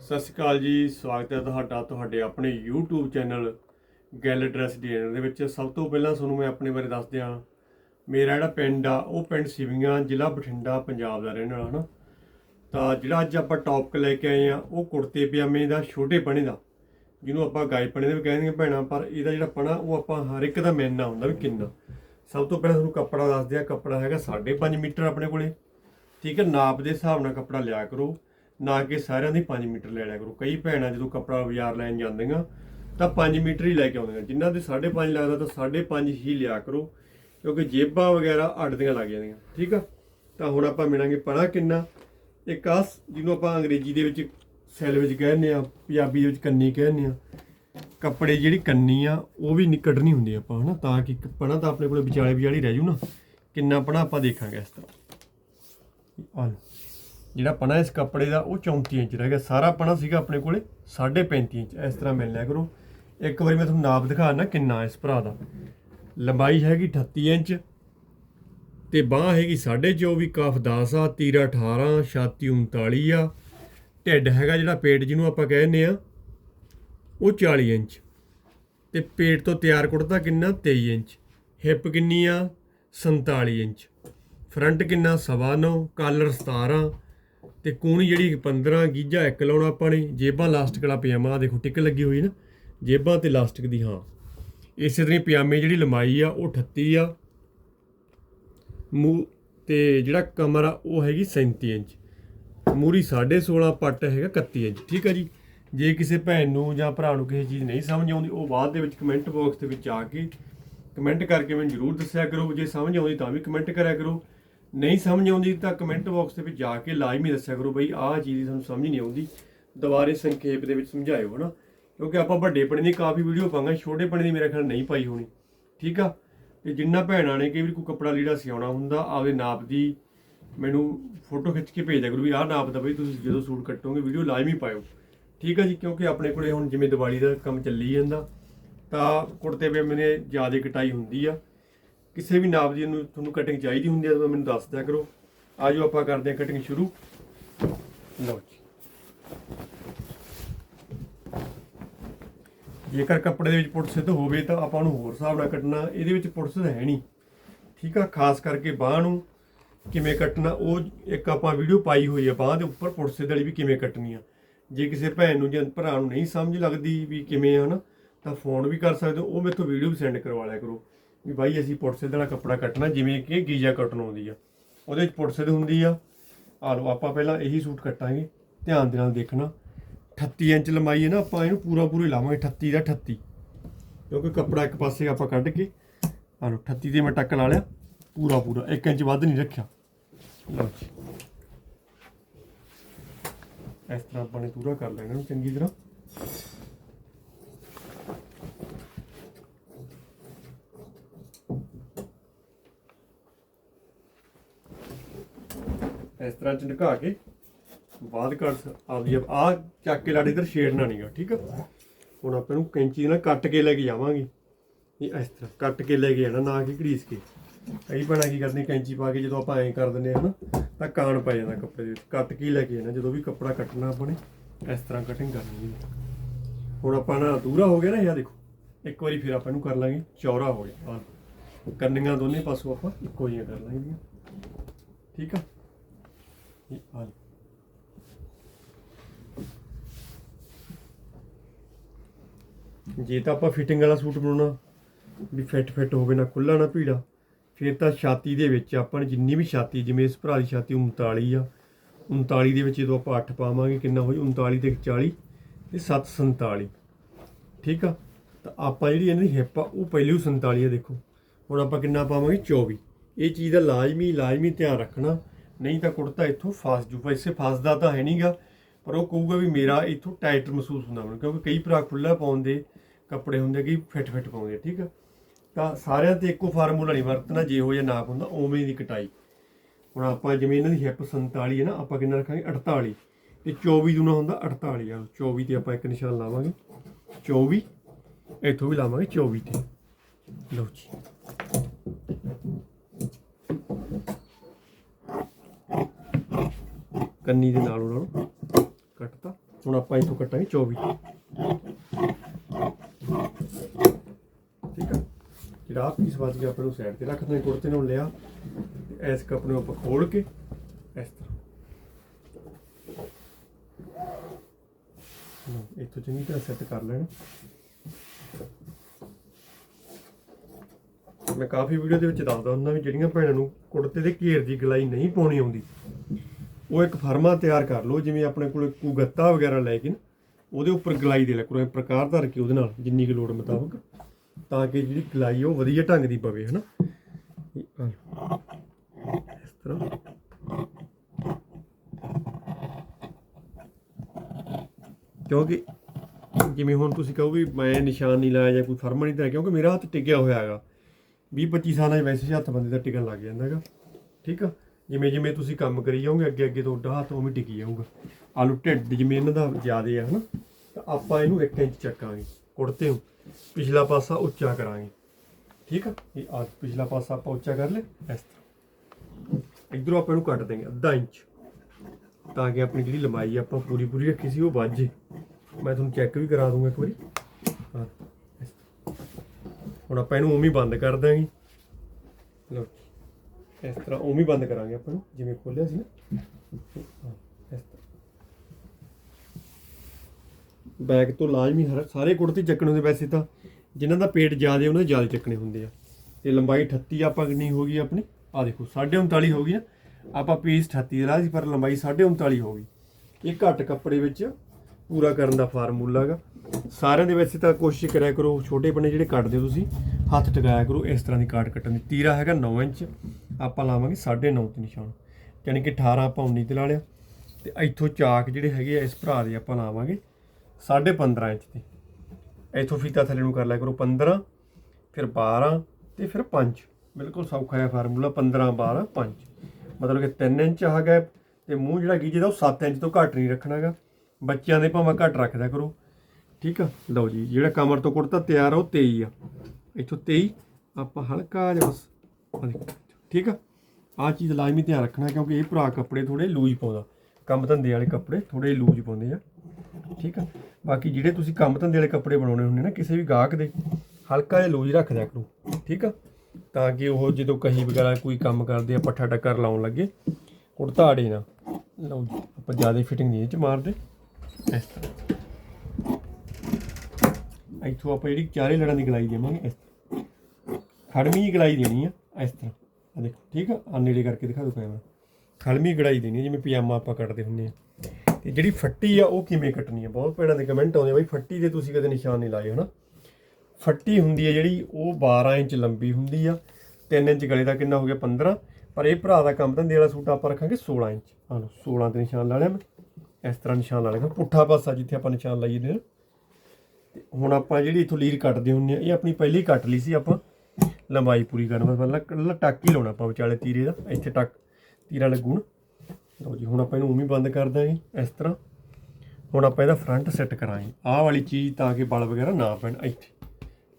ਸਤਿ ਸ਼੍ਰੀ ਅਕਾਲ ਜੀ, ਸਵਾਗਤ ਹੈ ਤੁਹਾਡਾ, ਤੁਹਾਡੇ ਆਪਣੇ YouTube ਚੈਨਲ ਗੈਲ ਡਰੈਸ ਡਿਜ਼ਾਈਨਰ ਦੇ ਵਿੱਚ। ਸਭ ਤੋਂ ਪਹਿਲਾਂ ਤੁਹਾਨੂੰ ਮੈਂ ਆਪਣੇ ਬਾਰੇ ਦੱਸ ਦਿਆਂ ਮੇਰਾ ਜਿਹੜਾ ਪਿੰਡ ਆ, ਉਹ ਪਿੰਡ ਸਿਵੀਆਂ, ਜ਼ਿਲ੍ਹਾ ਬਠਿੰਡਾ, ਪੰਜਾਬ ਦਾ ਰਹਿਣ ਵਾਲਾ ਹਨਾ। ਤਾਂ ਜਿਹੜਾ ਅੱਜ ਆਪਾਂ ਟੌਪਿਕ ਲੈ ਕੇ ਆਏ ਆ ਉਹ ਕੁੜਤੇ ਪਜਾਮੇ ਦਾ, ਛੋਟੇ ਪਣੇ ਦਾ। ਜਿਹਨੂੰ ਆਪਾਂ ਗਾਈ ਪਣੇ ਦੇ ਵੀ ਕਹਿੰਦੇ ਭੈਣਾਂ, ਪਰ ਇਹਦਾ ਜਿਹੜਾ ਪਣਾ, ਉਹ ਆਪਾਂ ਹਰ ਇੱਕ ਦਾ ਮੈਨਾ ਹੁੰਦਾ ਵੀ ਕਿੰਨਾ। ਸਭ ਤੋਂ ਪਹਿਲਾਂ ਤੁਹਾਨੂੰ ਕੱਪੜਾ ਦੱਸ ਦਿਆਂ ਕੱਪੜਾ ਹੈਗਾ 5.5 ਮੀਟਰ ਆਪਣੇ ਕੋਲੇ। ਠੀਕ ਹੈ, ਨਾਪ ਦੇ ਹਿਸਾਬ ਨਾਲ ਕੱਪੜਾ ਲਿਆ ਕਰੋ। ਨਾ ਕਿ ਸਾਰਿਆਂ ਦੀ 5 ਮੀਟਰ ਲੈ ਲਿਆ ਕਰੋ। ਕਈ ਭੈਣਾਂ ਜਦੋਂ ਕੱਪੜਾ ਬਾਜ਼ਾਰ ਲੈਣ ਜਾਂਦੀਆਂ, ਤਾਂ 5 ਮੀਟਰ ਹੀ ਲੈ ਕੇ ਆਉਂਦੀਆਂ। ਜਿਨ੍ਹਾਂ ਦੇ 5.5 ਲੱਗਦਾ, ਤਾਂ 5.5 ਹੀ ਲਿਆ ਕਰੋ, ਕਿਉਂਕਿ ਜੇਬਾਂ ਵਗੈਰਾ ਅੜਦੀਆਂ ਲੱਗ ਜਾਂਦੀਆਂ। ਠੀਕ ਆ? ਤਾਂ ਹੁਣ ਆਪਾਂ ਮਿਲਾਂਗੇ ਪੜਾ ਕਿੰਨਾ। ਇੱਕ ਆ ਜਿਹਨੂੰ ਆਪਾਂ ਅੰਗਰੇਜ਼ੀ ਦੇ ਵਿੱਚ ਸੈਲ ਵਿੱਚ ਕਹਿੰਦੇ ਆ, ਪੰਜਾਬੀ ਦੇ ਵਿੱਚ ਕੰਨੀ ਕਹਿੰਦੇ ਆ। ਕੱਪੜੇ ਜਿਹੜੀ ਕੰਨੀ ਆ, ਉਹ ਵੀ ਨਿਕਟ ਨਹੀਂ ਹੁੰਦੀ ਆਪਾਂ, ਹਨਾ? ਤਾਂ ਕਿ ਪਣਾ ਤਾਂ ਆਪਣੇ ਕੋਲੇ ਵਿਚਾਲੇ ਵਿਚਾਲੇ ਰਹਿ ਜੂ ਨਾ। ਕਿੰਨਾ ਪਣਾ ਆਪਾਂ ਦੇਖਾਂਗੇ ਇਸ ਤਰ੍ਹਾਂ। ਆ ਜਿਹੜਾ ਪਣਾ ਇਸ ਕੱਪੜੇ ਦਾ, ਉਹ 34 ਇੰਚ ਰਹਿ ਗਿਆ। ਸਾਰਾ ਪਣਾ ਸੀਗਾ ਆਪਣੇ ਕੋਲੇ 35.5 ਇੰਚ ਇਸ ਤਰ੍ਹਾਂ ਮਿਲ ਲਿਆ ਕਰੋ। ਇੱਕ ਵਾਰੀ ਮੈਂ ਤੁਹਾਨੂੰ ਨਾਪ ਦਿਖਾਣਾ ਕਿੰਨਾ ਇਸ ਭਰਾ ਦਾ। ਲੰਬਾਈ ਹੈਗੀ 38 ਇੰਚ ਤੇ ਬਾਹ ਹੈਗੀ 24.5 ਕਫ 10 ਆ, ਤੀਰਾ 18 ਛਾਤੀ 39 ਆ। ਢਿੱਡ ਹੈਗਾ ਜਿਹੜਾ ਪੇਟ ਜਿਹਨੂੰ ਆਪਾਂ ਕਹਿੰਦੇ ਆ, ਉਹ 40 ਇੰਚ। ਤੇ ਪੇਟ ਤੋਂ ਤਿਆਰ ਕੁੜਤਾ ਕਿੰਨਾ? 23 ਇੰਚ। ਹਿੱਪ ਕਿੰਨੀ ਆ? 47 ਇੰਚ। ਫਰੰਟ ਕਿੰਨਾ? ਸਵਾ ਨੌ। ਕਾਲਰ 17 ਤੇ ਕੂਣੀ ਜਿਹੜੀ 15 ਗੀਜਾ ਇੱਕ ਲਾਉਣਾ ਆਪਾਂ ਨੇ, ਜੇਬਾਂ ਲਾਸਟਿਕ ਵਾਲਾ ਪਜਾਮਾ ਦੇਖੋ ਟਿਕ ਲੱਗੀ ਹੋਈ ਨਾ, ਜੇਬਾਂ ਤੇ ਲਾਸਟਿਕ ਦੀ ਹਾਂ। ਇਸੇ ਤਰ੍ਹਾਂ ਪਜਾਮੇ ਜਿਹੜੀ ਲੰਬਾਈ ਆ, ਉਹ 38 ਆ। ਮੂ ਤੇ ਜਿਹੜਾ ਕਮਰ ਆ, ਉਹ ਹੈਗੀ 37 ਇੰਚ। ਮੂਰੀ 16.5 ਪੱਟ ਹੈਗਾ 31 ਇੰਚ, ਠੀਕ ਆ ਜੀ? ਜੇ ਕਿਸੇ ਭੈਣ ਨੂੰ ਜਾਂ ਭਰਾ ਨੂੰ ਕਿਸੇ ਚੀਜ਼ ਨਹੀਂ ਸਮਝ ਆਉਂਦੀ, ਉਹ ਬਾਅਦ ਦੇ ਵਿੱਚ ਕਮੈਂਟ ਬਾਕਸ ਦੇ ਵਿੱਚ ਆ ਕੇ ਕਮੈਂਟ ਕਰਕੇ ਮੈਨੂੰ ਜਰੂਰ ਦੱਸਿਆ ਕਰੋ। ਜੇ ਸਮਝ ਆਉਂਦੀ ਤਾਂ ਵੀ ਕਮੈਂਟ ਕਰਿਆ ਕਰੋ। ਨਹੀਂ ਸਮਝ ਆਉਂਦੀ ਤਾਂ ਕਮੈਂਟ ਬਾਕਸ ਦੇ ਵਿੱਚ ਜਾ ਕੇ ਲਾਜ਼ਮੀ ਦੱਸਿਆ ਕਰੋ ਬਈ ਆਹ ਚੀਜ਼ ਦੀ ਤੁਹਾਨੂੰ ਸਮਝ ਨਹੀਂ ਆਉਂਦੀ। ਦੁਬਾਰੇ ਸੰਖੇਪ ਦੇ ਵਿੱਚ ਸਮਝਾਇਓ ਹਨਾ। ਕਿਉਂਕਿ ਆਪਾਂ ਵੱਡੇਪਣੇ ਦੀ ਕਾਫੀ ਵੀਡੀਓ ਪਾਵਾਂਗੇ, ਛੋਟੇਪਣੇ ਦੀ ਮੇਰੇ ਖਿਆਲ ਨਹੀਂ ਪਾਈ ਹੋਣੀ। ਠੀਕ ਆ? ਤੇ ਜਿੰਨਾ ਭੈਣਾਂ ਨੇ ਕਈ ਵੀ ਕੋਈ ਕੱਪੜਾ ਲੀੜਾ ਸਿਆਉਣਾ ਹੁੰਦਾ, ਆਪਦੇ ਨਾਪ ਦੀ ਮੈਨੂੰ ਫੋਟੋ ਖਿੱਚ ਕੇ ਭੇਜ ਦਿਆ ਕਰੋ ਵੀ ਆਹ ਨਾਪ ਦਾ ਬਈ ਤੁਸੀਂ ਜਦੋਂ ਸੂਟ ਕੱਟੋਗੇ ਵੀਡੀਓ ਲਾਜ਼ਮੀ ਪਾਇਓ। ਠੀਕ ਆ ਜੀ? ਕਿਉਂਕਿ ਆਪਣੇ ਕੋਲੇ ਹੁਣ ਜਿਵੇਂ ਦੀਵਾਲੀ ਦਾ ਕੰਮ ਚੱਲੀ ਜਾਂਦਾ, ਤਾਂ ਕੁੜਤੇ ਪਜਾਮੇ ਨੇ ਜ਼ਿਆਦਾ ਕਟਾਈ ਹੁੰਦੀ ਆ। ਕਿਸੇ ਵੀ ਨਾਪ ਦੀ ਨੂੰ ਤੁਹਾਨੂੰ ਕਟਿੰਗ ਚਾਹੀਦੀ ਹੁੰਦੀ ਹੈ ਤਾਂ ਮੈਨੂੰ ਦੱਸ ਦਿਆ ਕਰੋ। ਆਜੋ ਆਪਾਂ ਕਰਦੇ ਹਾਂ ਕਟਿੰਗ ਸ਼ੁਰੂ। ਲਓ ਜੀ। ਜੇਕਰ ਕੱਪੜੇ ਦੇ ਵਿੱਚ ਪੁੱਟ ਸਿੱਧ ਹੋਵੇ ਤਾਂ ਆਪਾਂ ਨੂੰ ਹੋਰ ਹਿਸਾਬ ਨਾਲ ਕੱਟਣਾ, ਇਹਦੇ ਵਿੱਚ ਪੁੱਟ ਸਿੱਧ ਹੈ ਨਹੀਂ। ਠੀਕ ਆ? ਖਾਸ ਕਰਕੇ ਬਾਹ ਨੂੰ ਕਿਵੇਂ ਕੱਟਣਾ, ਉਹ ਇੱਕ ਆਪਾਂ ਵੀਡੀਓ ਪਾਈ ਹੋਈ ਆ ਬਾਹ ਦੇ ਉੱਪਰ ਪੁੱਟ ਸਿੱਧ ਵਾਲੀ ਵੀ ਕਿਵੇਂ ਕੱਟਣੀ ਆ। ਜੇ ਕਿਸੇ ਭੈਣ ਨੂੰ ਜਾਂ ਭਰਾ ਨੂੰ ਨਹੀਂ ਸਮਝ ਲੱਗਦੀ ਵੀ ਕਿਵੇਂ ਆ ਨਾ, ਤਾਂ ਫੋਨ ਵੀ ਕਰ ਸਕਦੇ ਹੋ, ਉਹ ਮੇਰੇ ਤੋਂ ਵੀਡੀਓ ਵੀ ਸੈਂਡ ਕਰਵਾ ਲਿਆ ਕਰੋ। ਵੀ ਬਾਈ ਅਸੀਂ ਪੁੱਟ ਸਿੱਧ ਵਾਲਾ ਕੱਪੜਾ ਕੱਟਣਾ, ਜਿਵੇਂ ਕਿ ਗੀਜਾ ਕੱਟਣ ਆਉਂਦੀ ਆ। ਉਹਦੇ ਵਿੱਚ ਪੁੱਟ ਦੀ ਹੁੰਦੀ ਆ। ਆ ਲਓ, ਆਪਾਂ ਪਹਿਲਾਂ ਇਹੀ ਸੂਟ ਕੱਟਾਂਗੇ। ਧਿਆਨ ਦੇ ਨਾਲ ਦੇਖਣਾ। 38 ਇੰਚ ਲੰਬਾਈ ਹੈ ਨਾ, ਆਪਾਂ ਇਹਨੂੰ ਪੂਰਾ ਪੂਰੀ ਲਾਵਾਂਗੇ 38 ਦਾ 38 ਕਿਉਂਕਿ ਕੱਪੜਾ ਇੱਕ ਪਾਸੇ ਆਪਾਂ ਕੱਢ ਕੇ ਆ ਲਓ 38 ਦੇ ਮੈਂ ਟੱਕ ਲਾ ਲਿਆ। ਪੂਰਾ ਪੂਰਾ 1 ਇੰਚ ਵੱਧ ਨਹੀਂ ਰੱਖਿਆ। ਲਓ ਜੀ। ਇਸ ਤਰ੍ਹਾਂ ਆਪਾਂ ਨੇ ਪੂਰਾ ਕਰ ਲੈਣਾ ਚੰਗੀ ਤਰ੍ਹਾਂ। ਇਸ ਤਰ੍ਹਾਂ ਝਟਕਾ ਕੇ ਬਾਅਦ ਕਰ ਆਪਦੀ ਆ ਚੱਕ ਕੇ ਲਾੜੇ ਇਧਰ ਛੇੜਨਾ ਨਹੀਂਗਾ ਠੀਕ ਆ? ਹੁਣ ਆਪਾਂ ਨੂੰ ਕੈਂਚੀ ਨਾਲ ਕੱਟ ਕੇ ਲੈ ਕੇ ਜਾਵਾਂਗੇ। ਇਹ ਇਸ ਤਰ੍ਹਾਂ ਕੱਟ ਕੇ ਲੈ ਕੇ ਜਾਣਾ, ਨਾ ਕਿ ਘੜੀਸ ਕੇ। ਕਈ ਭੈਣਾਂ ਕੀ ਕਰਦੇ ਕੈਂਚੀ ਪਾ ਕੇ ਜਦੋਂ ਆਪਾਂ ਐਂ ਕਰ ਦਿੰਦੇ ਆ ਨਾ, ਤਾਂ ਕਾਣ ਪੈ ਜਾਂਦਾ ਕੱਪੜੇ ਦੇ ਵਿੱਚ। ਕੱਟ ਕੇ ਲੈ ਕੇ ਜਾਣਾ, ਜਦੋਂ ਵੀ ਕੱਪੜਾ ਕੱਟਣਾ ਆਪਾਂ ਨੇ ਇਸ ਤਰ੍ਹਾਂ ਕਟਿੰਗ ਕਰਨੀ ਹੈ ਹੁਣ ਆਪਾਂ ਨਾ ਦੂਰਾ ਹੋ ਗਿਆ ਨਾ ਇਹ ਦੇਖੋ। ਇੱਕ ਵਾਰੀ ਫਿਰ ਆਪਾਂ ਇਹਨੂੰ ਕਰ ਲਾਂਗੇ ਚੌਰਾ ਹੋ ਗਿਆ। ਆਹ ਕੰਨੀਆਂ ਦੋਨੇ ਪਾਸੋਂ ਆਪਾਂ ਇੱਕੋ ਜਿਹੀਆਂ ਕਰ ਲਾਂਗੇ ਠੀਕ ਆ? ਇਹ ਆ ਲਓ। ਜੇ ਤਾਂ ਆਪਾਂ ਫਿਟਿੰਗ ਵਾਲਾ ਸੂਟ ਬਣਾਉਣਾ, ਵੀ ਫਿੱਟ ਫਿੱਟ ਹੋਵੇ ਨਾ ਖੁੱਲਾ ਨਾ ਭੀੜਾ, ਫਿਰ ਤਾਂ ਛਾਤੀ ਦੇ ਵਿੱਚ ਆਪਾਂ ਨੇ ਜਿੰਨੀ ਵੀ ਛਾਤੀ, ਜਿਵੇਂ ਇਸ ਭਰਾ ਦੀ ਛਾਤੀ 39 ਆ 39 ਦੇ ਵਿੱਚ ਜਦੋਂ ਆਪਾਂ 8 ਪਾਵਾਂਗੇ, ਕਿੰਨਾ ਹੋਈ? 39 ਤੇ 40 ਤੇ 7 47 ਠੀਕ ਆ? ਤਾਂ ਆਪਾਂ ਜਿਹੜੀ ਇਹਨਾਂ ਦੀ ਹਿੱਪ ਆ, ਉਹ ਪਹਿਲੀ 47 ਆ ਦੇਖੋ। ਹੁਣ ਆਪਾਂ ਕਿੰਨਾ ਪਾਵਾਂਗੇ? 24 ਇਹ ਚੀਜ਼ ਦਾ ਲਾਜ਼ਮੀ ਲਾਜ਼ਮੀ ਧਿਆਨ ਰੱਖਣਾ। ਨਹੀਂ ਤਾਂ ਕੁੜਤਾ ਇੱਥੋਂ ਫਸ ਜੂ ਵੈਸੇ ਫਸਦਾ ਤਾਂ ਹੈ ਨਹੀਂਗਾ ਪਰ ਉਹ ਕਹੂਗਾ ਵੀ ਮੇਰਾ ਇੱਥੋਂ ਟਾਈਟ ਮਹਿਸੂਸ ਹੁੰਦਾ ਮੈਨੂੰ, ਕਿਉਂਕਿ ਕਈ ਭਰਾ ਖੁੱਲਾ ਪਾਉਂਦੇ, ਕੱਪੜੇ ਹੁੰਦੇ ਕਿ ਫਿੱਟ ਫਿੱਟ ਪਾਉਂਦੇ ਠੀਕ ਆ? ਤਾਂ ਸਾਰਿਆਂ ਤੇ ਇੱਕੋ ਫਾਰਮੂਲਾ ਨਹੀਂ ਵਰਤਣਾ ਜੇ ਹੋ ਜਾਂ ਨਾਪ ਹੁੰਦਾ, ਉਵੇਂ ਦੀ ਕਟਾਈ। ਹੁਣ ਆਪਾਂ ਜਿਵੇਂ ਇਹਨਾਂ ਦੀ ਹਿੱਪ 47 ਹੈ ਨਾ, ਆਪਾਂ ਕਿੰਨਾ ਰੱਖਾਂਗੇ? 48 ਤੇ 24 ਦੂਣਾ ਹੁੰਦਾ 48 ਆ 24 ਤੇ ਆਪਾਂ ਇੱਕ ਨਿਸ਼ਾਨ ਲਾਵਾਂਗੇ। 24 ਇੱਥੋਂ ਵੀ ਲਾਵਾਂਗੇ 24 ਤੇ। ਲਓ ਜੀ। ਕੰਨੀ ਦੇ ਨਾਲ ਉਹਨਾਂ ਨੂੰ ਕੱਟਤਾ। ਹੁਣ ਆਪਾਂ ਇੱਥੋਂ ਕੱਟਾਂਗੇ 24 ਠੀਕ ਆ? ਜਿਹੜਾ ਆਹ ਪੀਸ ਬਚ ਗਿਆ, ਆਪਾਂ ਨੂੰ ਸਾਈਡ ਤੇ ਰੱਖ ਦਿੰਦੇ ਕੁੜਤੇ ਨੂੰ ਲਿਆ। ਤੇ ਕੱਪ ਨੂੰ ਆਪਾਂ ਖੋਲ ਕੇ ਇਸ ਤਰ੍ਹਾਂ। ਇੱਥੋਂ ਚੰਗੀ ਤਰ੍ਹਾਂ ਸੈੱਟ ਕਰ ਲੈਣਾ। ਮੈਂ ਕਾਫੀ ਵੀਡੀਓ ਦੇ ਵਿੱਚ ਦੱਸਦਾ ਹੁੰਦਾ ਵੀ ਜਿਹੜੀਆਂ ਭੈਣਾਂ ਨੂੰ ਕੁੜਤੇ ਦੇ ਘੇਰ ਦੀ ਗਲਾਈ ਨਹੀਂ ਪਾਉਣੀ ਆਉਂਦੀ ਉਹ ਇੱਕ ਫਰਮਾ ਤਿਆਰ ਕਰ ਲਓ, ਜਿਵੇਂ ਆਪਣੇ ਕੋਲ ਕੋਈ ਗੱਤਾ ਵਗੈਰਾ ਲੈ ਕੇ ਨਾ, ਉਹਦੇ ਉੱਪਰ ਗਲਾਈ ਦੇ ਲੈ ਕਰੋ ਪ੍ਰਕਾਰ ਧਰ ਕੇ ਉਹਦੇ ਨਾਲ, ਜਿੰਨੀ ਕੁ ਲੋੜ ਮੁਤਾਬਕ, ਤਾਂ ਕਿ ਜਿਹੜੀ ਗਲਾਈ ਉਹ ਵਧੀਆ ਢੰਗ ਦੀ ਪਵੇ, ਹਨਾ? ਇਹ ਇਸ ਤਰ੍ਹਾਂ। ਕਿਉਂਕਿ ਜਿਵੇਂ ਹੁਣ ਤੁਸੀਂ ਕਹੋ ਵੀ ਮੈਂ ਨਿਸ਼ਾਨ ਨਹੀਂ ਲਾਇਆ ਜਾਂ ਕੋਈ ਫਰਮਾ ਨਹੀਂ ਧਰਿਆ, ਕਿਉਂਕਿ ਮੇਰਾ ਹੱਥ ਟਿਕਿਆ ਹੋਇਆ ਹੈਗਾ। 20 25 ਸਾਲਾਂ 'ਚ ਵੈਸੇ ਹੱਥ ਬੰਦੇ ਦਾ ਟਿਕਣ ਲੱਗ ਜਾਂਦਾ ਹੈਗਾ। ਠੀਕ ਆ? ਜਿਵੇਂ ਜਿਵੇਂ ਤੁਸੀਂ ਕੰਮ ਕਰੀ ਜਾਓਗੇ, ਅੱਗੇ ਅੱਗੇ ਤੁਹਾਡਾ ਹੱਥ ਉਵੇਂ ਟਿਕੀ ਜਾਊਗਾ। ਆਲੂ ਢਿੱਡ ਜਿਵੇਂ ਇਹਨਾਂ ਦਾ ਜ਼ਿਆਦੇ ਆ, ਹਨਾ? ਤਾਂ ਆਪਾਂ ਇਹਨੂੰ 1 ਇੰਚ ਚੱਕਾਂਗੇ, ਕੁੜਤੇ ਨੂੰ। ਪਿਛਲਾ ਪਾਸਾ ਉੱਚਾ ਕਰਾਂਗੇ। ਠੀਕ ਆ? ਇਹ ਆ, ਪਿਛਲਾ ਪਾਸਾ ਆਪਾਂ ਉੱਚਾ ਕਰ ਲਿਆ, ਇਸ ਤਰ੍ਹਾਂ। ਇਧਰੋਂ ਆਪਾਂ ਇਹਨੂੰ ਕੱਟ ਦੇਂਗੇ ਅੱਧਾ ਇੰਚ। ਤਾਂ ਕਿ ਆਪਣੀ ਜਿਹੜੀ ਲੰਬਾਈ ਆਪਾਂ ਪੂਰੀ ਪੂਰੀ ਰੱਖੀ ਸੀ, ਉਹ ਵੱਧ ਜੇ। ਮੈਂ ਤੁਹਾਨੂੰ ਚੈੱਕ ਵੀ ਕਰਾ ਦੂੰਗਾ ਇੱਕ ਵਾਰੀ। ਹਾਂ, ਇਸ ਹੁਣ ਆਪਾਂ ਇਹਨੂੰ ਉਵੇਂ ਹੀ ਬੰਦ ਕਰ ਦਾਂਗੇ ਲਓ। ਇਸ ਤਰ੍ਹਾਂ ਉਵੇਂ ਬੰਦ ਕਰਾਂਗੇ ਆਪਾਂ ਨੂੰ ਜਿਵੇਂ ਖੋਲਿਆ ਸੀ ਨਾ। ਇਸ ਤਰ੍ਹਾਂ। ਬੈਗ ਤੋਂ ਲਾਜ਼ਮੀ ਹਰ ਸਾਰੇ ਕੁੜਤੇ ਚੱਕਣੇ ਦੇ ਵੈਸੇ ਤਾਂ। ਜਿਨ੍ਹਾਂ ਦਾ ਪੇਟ ਜ਼ਿਆਦਾ ਉਹਨਾਂ ਦੇ ਜ਼ਿਆਦਾ ਚੱਕਣੇ ਹੁੰਦੇ ਆ। ਤੇ ਲੰਬਾਈ 38 ਆਪਾਂ ਕਿੰਨੀ ਹੋ ਗਈ ਆਪਣੀ? ਆ ਦੇਖੋ 39.5 ਹੋ ਗਈ ਨਾ। ਆਪਾਂ ਪੀਸ 38 ਦਾ ਰਾਹ ਸੀ, ਪਰ ਲੰਬਾਈ 39.5 ਹੋ ਗਈ। ਇਹ ਘੱਟ ਕੱਪੜੇ ਵਿੱਚ ਪੂਰਾ ਕਰਨ ਦਾ ਫਾਰਮੂਲਾ ਹੈਗਾ। ਸਾਰਿਆਂ ਦੇ ਵਿੱਚ ਤਾਂ ਕੋਸ਼ਿਸ਼ ਕਰਿਆ ਕਰੋ, ਛੋਟੇ ਬੰਨੇ ਜਿਹੜੇ ਕੱਟਦੇ ਹੋ ਤੁਸੀਂ, ਹੱਥ ਟਿਕਾਇਆ ਕਰੋ, ਇਸ ਤਰ੍ਹਾਂ ਦੀ ਕਾਟ ਕੱਟਣ ਦੀ। ਤੀਰਾ ਹੈਗਾ 9 ਇੰਚ। ਆਪਾਂ ਲਾਵਾਂਗੇ 9.5 ਤੇ ਨਿਸ਼ਾਨ। ਯਾਨੀ ਕਿ 18 ਆਪਾਂ 19 ਤੇ ਲਾ ਲਿਆ। ਤੇ ਇੱਥੋਂ ਚਾਕ ਜਿਹੜੇ ਹੈਗੇ ਆ ਇਸ ਭਰਾ ਦੇ ਆਪਾਂ ਲਾਵਾਂਗੇ 15.5 ਇੰਚ ਤੇ। ਇੱਥੋਂ ਫੀਤਾ ਥੱਲੇ ਨੂੰ ਕਰ ਲਿਆ ਕਰੋ 15 ਫਿਰ 12 ਤੇ ਫਿਰ 5 ਬਿਲਕੁਲ ਸੌਖਾ ਹੈ ਫਾਰਮੂਲਾ 15 12 5 ਮਤਲਬ ਕਿ 3 ਇੰਚ ਆ ਗੈਪ ਤੇ ਮੂੰਹ ਜਿਹੜਾ ਗੀਜੇ ਦਾ ਉਹ 7 ਇੰਚ ਤੋਂ ਘੱਟ ਨਹੀਂ ਰੱਖਣਾਗਾ ਬੱਚਿਆਂ ਦੇ ਭਾਵੇਂ ਘੱਟ ਰੱਖਦਾ ਕਰੋ। ਠੀਕ ਆ? ਲਓ ਜੀ ਜਿਹੜਾ ਕਮਰ ਤੋਂ ਕੁੜਤਾ ਤਿਆਰ ਆ ਉਹ 23 ਆ। ਇੱਥੋਂ 23 ਆਪਾਂ ਹਲਕਾ ਜਿਹਾ ਬਸ ਆਹ ਦੇਖੋ, ਠੀਕ ਆ? ਆ ਚੀਜ਼ ਲਾਜ਼ਮੀ ਧਿਆਨ ਰੱਖਣਾ ਕਿਉਂਕਿ ਇਹ ਭਰਾ ਕੱਪੜੇ ਥੋੜੇ ਲੂਜ਼ ਪਾਉਂਦਾ। ਕੰਮ ਧੰਦੇ ਵਾਲੇ ਕੱਪੜੇ ਥੋੜੇ ਲੂਜ਼ ਪਾਉਂਦੇ ਆ। ਠੀਕ ਆ? ਬਾਕੀ ਜਿਹੜੇ ਤੁਸੀਂ ਕੰਮ ਧੰਦੇ ਵਾਲੇ ਕੱਪੜੇ ਬਣਾਉਣੇ ਹੁੰਦੇ ਨਾ ਕਿਸੇ ਵੀ ਗਾਹਕ ਦੇ ਹਲਕਾ ਜਿਹਾ ਲੂਜ਼ ਰੱਖ ਦਿਆ ਕਰੋ। ਠੀਕ ਆ? ਤਾਂ ਕਿ ਉਹ ਜਦੋਂ ਕਹੀ ਵਗੈਰਾ ਕੋਈ ਕੰਮ ਕਰਦੇ ਆ, ਪੱਠਾ ਟੱਕਰ ਲਾਉਣ ਲੱਗੇ ਕੁੜਤਾ ਅੜੇ ਨਾ। ਲਓ ਜੀ, ਆਪਾਂ ਜ਼ਿਆਦਾ ਫਿਟਿੰਗ ਨਹੀਂ ਇਹ ਚ ਮਾਰਦੇ। ਇਸ ਤਰ੍ਹਾਂ। ਇੱਥੋਂ ਆਪਾਂ ਜਿਹੜੀ ਚਾਰੇ ਲੜਾਂ ਦੀ ਗਲਾਈ ਦੇਵਾਂਗੇ, ਇਸ ਤਰ੍ਹਾਂ। ਖੜਮੀ ਗਲਾਈ ਦੇਣੀ ਆ, ਇਸ ਤਰ੍ਹਾਂ। ਆ ਦੇਖੋ ਠੀਕ ਆ? ਆ ਨੇੜੇ ਕਰਕੇ ਦਿਖਾ ਦਿਓ ਕੈਮਰਾ ਖੜਮੀ ਗੜਾਈ ਦੇਣੀ ਆ, ਜਿਵੇਂ ਪਜਾਮਾ ਆਪਾਂ ਕੱਟਦੇ ਹੁੰਦੇ ਆ। ਤੇ ਜਿਹੜੀ ਫੱਟੀ ਆ ਉਹ ਕਿਵੇਂ ਕੱਟਣੀ ਆ? ਬਹੁਤ ਭੈਣਾਂ ਦੇ ਕਮੈਂਟ ਆਉਂਦੇ ਆ ਬਈ ਫੱਟੀ ਦੇ ਤੁਸੀਂ ਕਦੇ ਨਿਸ਼ਾਨ ਨਹੀਂ ਲਾਏ ਹਨਾ? ਫੱਟੀ ਹੁੰਦੀ ਹੈ ਜਿਹੜੀ ਉਹ 12 ਇੰਚ ਲੰਬੀ ਹੁੰਦੀ ਆ। 3 ਇੰਚ ਗਲੇ ਦਾ ਕਿੰਨਾ ਹੋ ਗਿਆ? 15 ਪਰ ਇਹ ਭਰਾ ਦਾ ਕੰਮ ਧੰਦੇ ਵਾਲਾ ਸੂਟ ਆਪਾਂ ਰੱਖਾਂਗੇ 16 ਇੰਚ। ਆ ਲਓ 16 ਤੇ ਨਿਸ਼ਾਨ ਲਾ ਲਿਆ ਮੈਂ। ਇਸ ਤਰ੍ਹਾਂ ਨਿਸ਼ਾਨ ਲਾ ਲਿਆ। ਪੁੱਠਾ ਪਾਸਾ ਜਿੱਥੇ ਆਪਾਂ ਨਿਸ਼ਾਨ ਲਾਈਏ ਨੇ। ਤੇ ਹੁਣ ਆਪਾਂ ਜਿਹੜੀ ਇਥੋਂ ਲੀਰ ਕੱਟਦੇ ਹੁੰਦੇ ਆ ਇਹ ਆਪਣੀ ਪਹਿਲੀ ਕੱਟ ਲਈ ਸੀ ਆਪਾਂ। ਲੰਬਾਈ ਪੂਰੀ ਕਰਨ ਵਾਸਤੇ ਪਹਿਲਾਂ ਟੱਕ ਹੀ ਲਾਉਣਾ ਆਪਾਂ ਵਿਚਾਲੇ ਤੀਰੇ ਦਾ, ਇੱਥੇ ਟੱਕ, ਤੀਰਾ ਲੱਗੂ ਲਓ ਜੀ, ਹੁਣ ਆਪਾਂ ਇਹਨੂੰ ਉਵੇਂ ਹੀ ਬੰਦ ਕਰ ਦਾਂਗੇ, ਇਸ ਤਰ੍ਹਾਂ। ਹੁਣ ਆਪਾਂ ਇਹਦਾ ਫਰੰਟ ਸੈੱਟ ਕਰਾਂਗੇ। ਆਹ ਵਾਲੀ ਚੀਜ਼ ਤਾਂ ਕਿ ਬਲ ਵਗੈਰਾ ਨਾ ਪੈਣ, ਇੱਥੇ।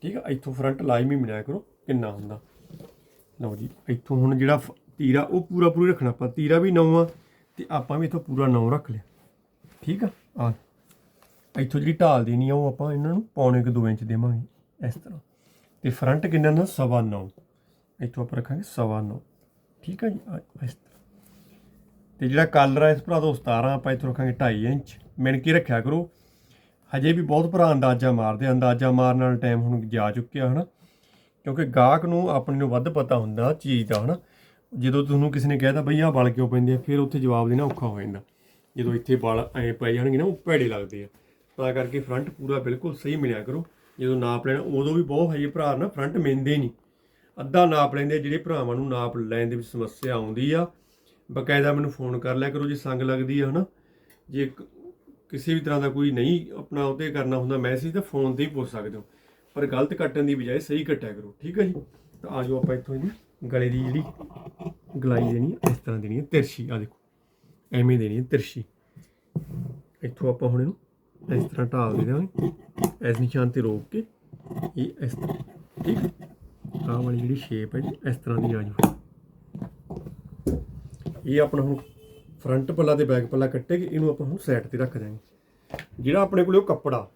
ਠੀਕ ਆ, ਇੱਥੋਂ ਫਰੰਟ ਲਾਜ਼ਮੀ ਮਿਲਿਆ ਕਰੋ, ਕਿੰਨਾ ਹੁੰਦਾ। ਲਓ ਜੀ, ਇੱਥੋਂ ਹੁਣ ਜਿਹੜਾ ਫ- ਤੀਰਾ, ਉਹ ਪੂਰਾ ਪੂਰੀ ਰੱਖਣਾ, ਆਪਾਂ ਤੀਰਾ ਵੀ ਨੌ ਆ ਤੇ ਆਪਾਂ ਵੀ ਇੱਥੋਂ ਪੂਰਾ ਨੌ ਰੱਖ ਲਿਆ। ਠੀਕ ਆ ਆ ਇੱਥੋਂ ਜਿਹੜੀ ਢਾਲ ਦੇਣੀ ਆ, ਉਹ ਆਪਾਂ ਇਹਨਾਂ ਨੂੰ ਪੌਣੇ ਕੁ 2 ਇੰਚ ਦੇਵਾਂਗੇ, ਇਸ ਤਰ੍ਹਾਂ। ਤੇ ਫਰੰਟ ਕਿੰਨਾ ਨਾ ਸਵਾ ਨੌ ਇੱਥੋਂ ਆਪਾਂ ਰੱਖਾਂਗੇ ਸਵਾ ਨੌ ਠੀਕ ਆ ਜੀ? ਆ, ਇਸ ਤੇ ਜਿਹੜਾ ਕਾਲਰ ਹੈ ਇਸ ਭਰਾ ਤੋਂ ਉਹ 17 ਆਪਾਂ ਇੱਥੋਂ ਰੱਖਾਂਗੇ 2.5 ਇੰਚ। ਮਿਣ ਕੇ ਰੱਖਿਆ ਕਰੋ। ਹਜੇ ਵੀ ਬਹੁਤ ਭਰਾ ਅੰਦਾਜ਼ਾ ਮਾਰਦੇ ਆ। ਅੰਦਾਜ਼ਾ ਮਾਰਨ ਨਾਲ ਟਾਈਮ ਹੁਣ ਜਾ ਚੁੱਕਿਆ, ਹਨਾ? ਕਿਉਂਕਿ ਗਾਹਕ ਨੂੰ ਆਪਣੇ ਨੂੰ ਵੱਧ ਪਤਾ ਹੁੰਦਾ ਚੀਜ਼ ਦਾ, ਹਨਾ? ਜਦੋਂ ਤੁਹਾਨੂੰ ਕਿਸੇ ਨੇ ਕਹਿਤਾ ਬਈ ਆਹ ਬਲ ਕਿਉਂ ਪੈਂਦੇ ਆ? ਫਿਰ ਉੱਥੇ ਜਵਾਬ ਦੇਣਾ ਔਖਾ ਹੋ ਜਾਂਦਾ। ਜਦੋਂ ਇੱਥੇ ਬਲ ਐ ਪੈ ਜਾਣਗੇ ਨਾ, ਉਹ ਭੈੜੇ ਲੱਗਦੇ ਆ। ਤਾਂ ਕਰਕੇ ਫਰੰਟ ਪੂਰਾ ਬਿਲਕੁਲ ਸਹੀ ਮਿਲਿਆ ਕਰੋ। ਜਦੋਂ ਨਾਪ ਲੈਣਾ, ਉਦੋਂ ਵੀ ਬਹੁਤ ਹਜੇ ਭਰਾ ਨਾ ਫਰੰਟ ਮਿਲਦੇ ਨਹੀਂ। ਅੱਧਾ ਨਾਪ ਲੈਂਦੇ ਜਿਹੜੇ ਭਰਾਵਾਂ ਨੂੰ ਨਾਪ ਲੈਣ ਦੇ ਵਿੱਚ ਸਮੱਸਿਆ ਆਉਂਦੀ ਆ। ਬਕਾਇਦਾ ਮੈਨੂੰ ਫੋਨ ਕਰ ਲਿਆ ਕਰੋ, ਜੇ ਸੰਗ ਲੱਗਦੀ ਆ ਹਨਾ। ਜੇ ਕਿਸੇ ਵੀ ਤਰ੍ਹਾਂ ਦਾ ਕੋਈ ਨਹੀਂ ਆਪਣਾ ਉਹਦੇ ਕਰਨਾ ਹੁੰਦਾ ਮੈਸੇਜ ਤਾਂ ਫੋਨ ਤੇ ਹੀ ਪੁੱਛ ਸਕਦੇ ਹੋ। ਪਰ ਗਲਤ ਕੱਟਣ ਦੀ ਬਜਾਏ ਸਹੀ ਕੱਟਿਆ ਕਰੋ, ਠੀਕ ਹੈ ਜੀ? ਤਾਂ ਆ ਆਜੋ ਆਪਾਂ ਇੱਥੋਂ ਇਹਦੀ ਗਲੇ ਦੀ ਜਿਹੜੀ ਗਲਾਈ ਦੇਣੀ ਇਸ ਤਰ੍ਹਾਂ ਦੇਣੀ ਹੈ ਤਿਰਛੀ। ਆ ਦੇਖੋ, ਐਵੇਂ ਦੇਣੀ ਹੈ ਤਿਰਛੀ। ਇੱਥੋਂ ਆਪਾਂ ਹੁਣ ਇਹਨੂੰ ਇਸ ਤਰ੍ਹਾਂ ਢਾਲ ਦੇ ਦਾਂਗੇ ਇਸ ਨਿਸ਼ਾਨ ਤੇ ਰੋਕ ਕੇ ਇਹ ਇਸ ਠੀਕ ਹੈ? ਆਹ ਵਾਲੀ ਜਿਹੜੀ ਸ਼ੇਪ ਹੈ ਜੀ, ਇਸ ਤਰ੍ਹਾਂ ਦੀ ਆ ਜੂ ਇਹ ਆਪਣਾ ਹੁਣ ਫਰੰਟ ਪੱਲਾ ਤੇ ਬੈਕ ਪੱਲਾ ਕੱਟੇਗੀ ਇਹਨੂੰ ਆਪਾਂ ਹੁਣ ਸਾਈਡ ਤੇ ਰੱਖ ਦਾਂਗੇ ਜਿਹੜਾ ਆਪਣੇ ਕੋਲੇ ਉਹ ਕੱਪੜਾ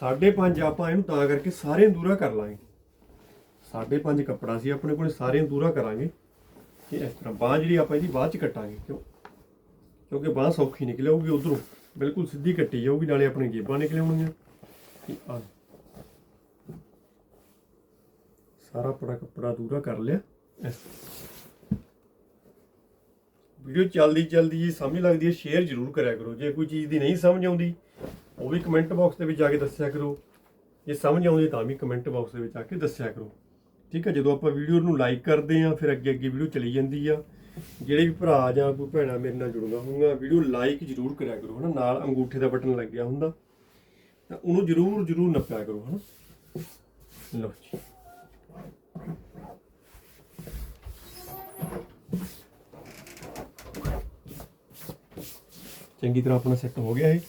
5.5 ਆਪਾਂ ਇਹਨੂੰ ਤਾਂ ਕਰਕੇ ਸਾਰੇ ਨੂੰ ਦੂਰਾ ਕਰ ਲਾਂਗੇ। 5.5 ਕੱਪੜਾ ਸੀ ਆਪਣੇ ਕੋਲੇ, ਸਾਰੇ ਨੂੰ ਦੂਰਾ ਕਰਾਂਗੇ। ਕਿ ਇਸ ਤਰ੍ਹਾਂ ਬਾਹ ਜਿਹੜੀ ਆਪਾਂ ਇਹਦੀ ਬਾਅਦ ਚ ਕੱਟਾਂਗੇ, ਕਿਉਂ? ਕਿਉਂਕਿ ਬਾਹ ਸੌਖੀ ਨਿਕਲ ਆਊਗੀ ਉਧਰੋਂ। ਬਿਲਕੁਲ ਸਿੱਧੀ ਕੱਟੀ ਜਾਊਗੀ, ਨਾਲੇ ਆਪਣੇ ਗੇਬਾਂ ਨਿਕਲ ਆਉਣਗੀਆਂ ਤੇ ਸਾਰਾ ਆਪਣਾ ਕੱਪੜਾ ਦੂਰਾ ਕਰ ਲਿਆ। ਇਸ ਵੀਡੀਓ ਚੱਲਦੀ ਚੱਲਦੀ ਜੀ, ਸਮਝ ਲੱਗਦੀ ਹੈ, ਸ਼ੇਅਰ ਜ਼ਰੂਰ ਕਰਿਆ ਕਰੋ। ਜੇ ਕੋਈ ਚੀਜ਼ ਦੀ ਨਹੀਂ ਸਮਝ ਆਉਂਦੀ, ਉਹ ਵੀ ਕਮੈਂਟ ਬਾਕਸ ਦੇ ਵਿੱਚ ਜਾ ਕੇ ਦੱਸਿਆ ਕਰੋ। ਜੇ ਸਮਝ ਆਉਂਦੀ, ਤਾਂ ਵੀ ਕਮੈਂਟ ਬਾਕਸ ਦੇ ਵਿੱਚ ਆ ਕੇ ਦੱਸਿਆ ਕਰੋ। ਠੀਕ ਹੈ, ਜਦੋਂ ਆਪਾਂ ਵੀਡੀਓ ਨੂੰ ਲਾਈਕ ਕਰਦੇ ਆ ਫਿਰ ਅੱਗੇ ਅੱਗੇ ਵੀਡੀਓ ਚਲੀ ਜਾਂਦੀ ਆ। ਜਿਹੜੇ ਵੀ ਭਰਾ ਜਾਂ ਕੋਈ ਭੈਣਾ ਮੇਰੇ ਨਾਲ ਜੁੜੂਗਾ ਹੋਊਗਾ ਵੀਡੀਓ ਲਾਈਕ ਜ਼ਰੂਰ ਕਰਿਆ ਕਰੋ, ਹਨਾ? ਨਾਲ ਅੰਗੂਠੇ ਦਾ ਬਟਨ ਲੱਗਿਆ ਹੁੰਦਾ। ਤਾਂ ਉਹਨੂੰ ਜ਼ਰੂਰ ਜ਼ਰੂਰ ਨੱਪਿਆ ਕਰੋ, ਹਨਾ? ਲਓ ਜੀ। ਚੰਗੀ ਤਰ੍ਹਾਂ ਆਪਣਾ ਸੈੱਟ ਹੋ ਗਿਆ ਇਹ।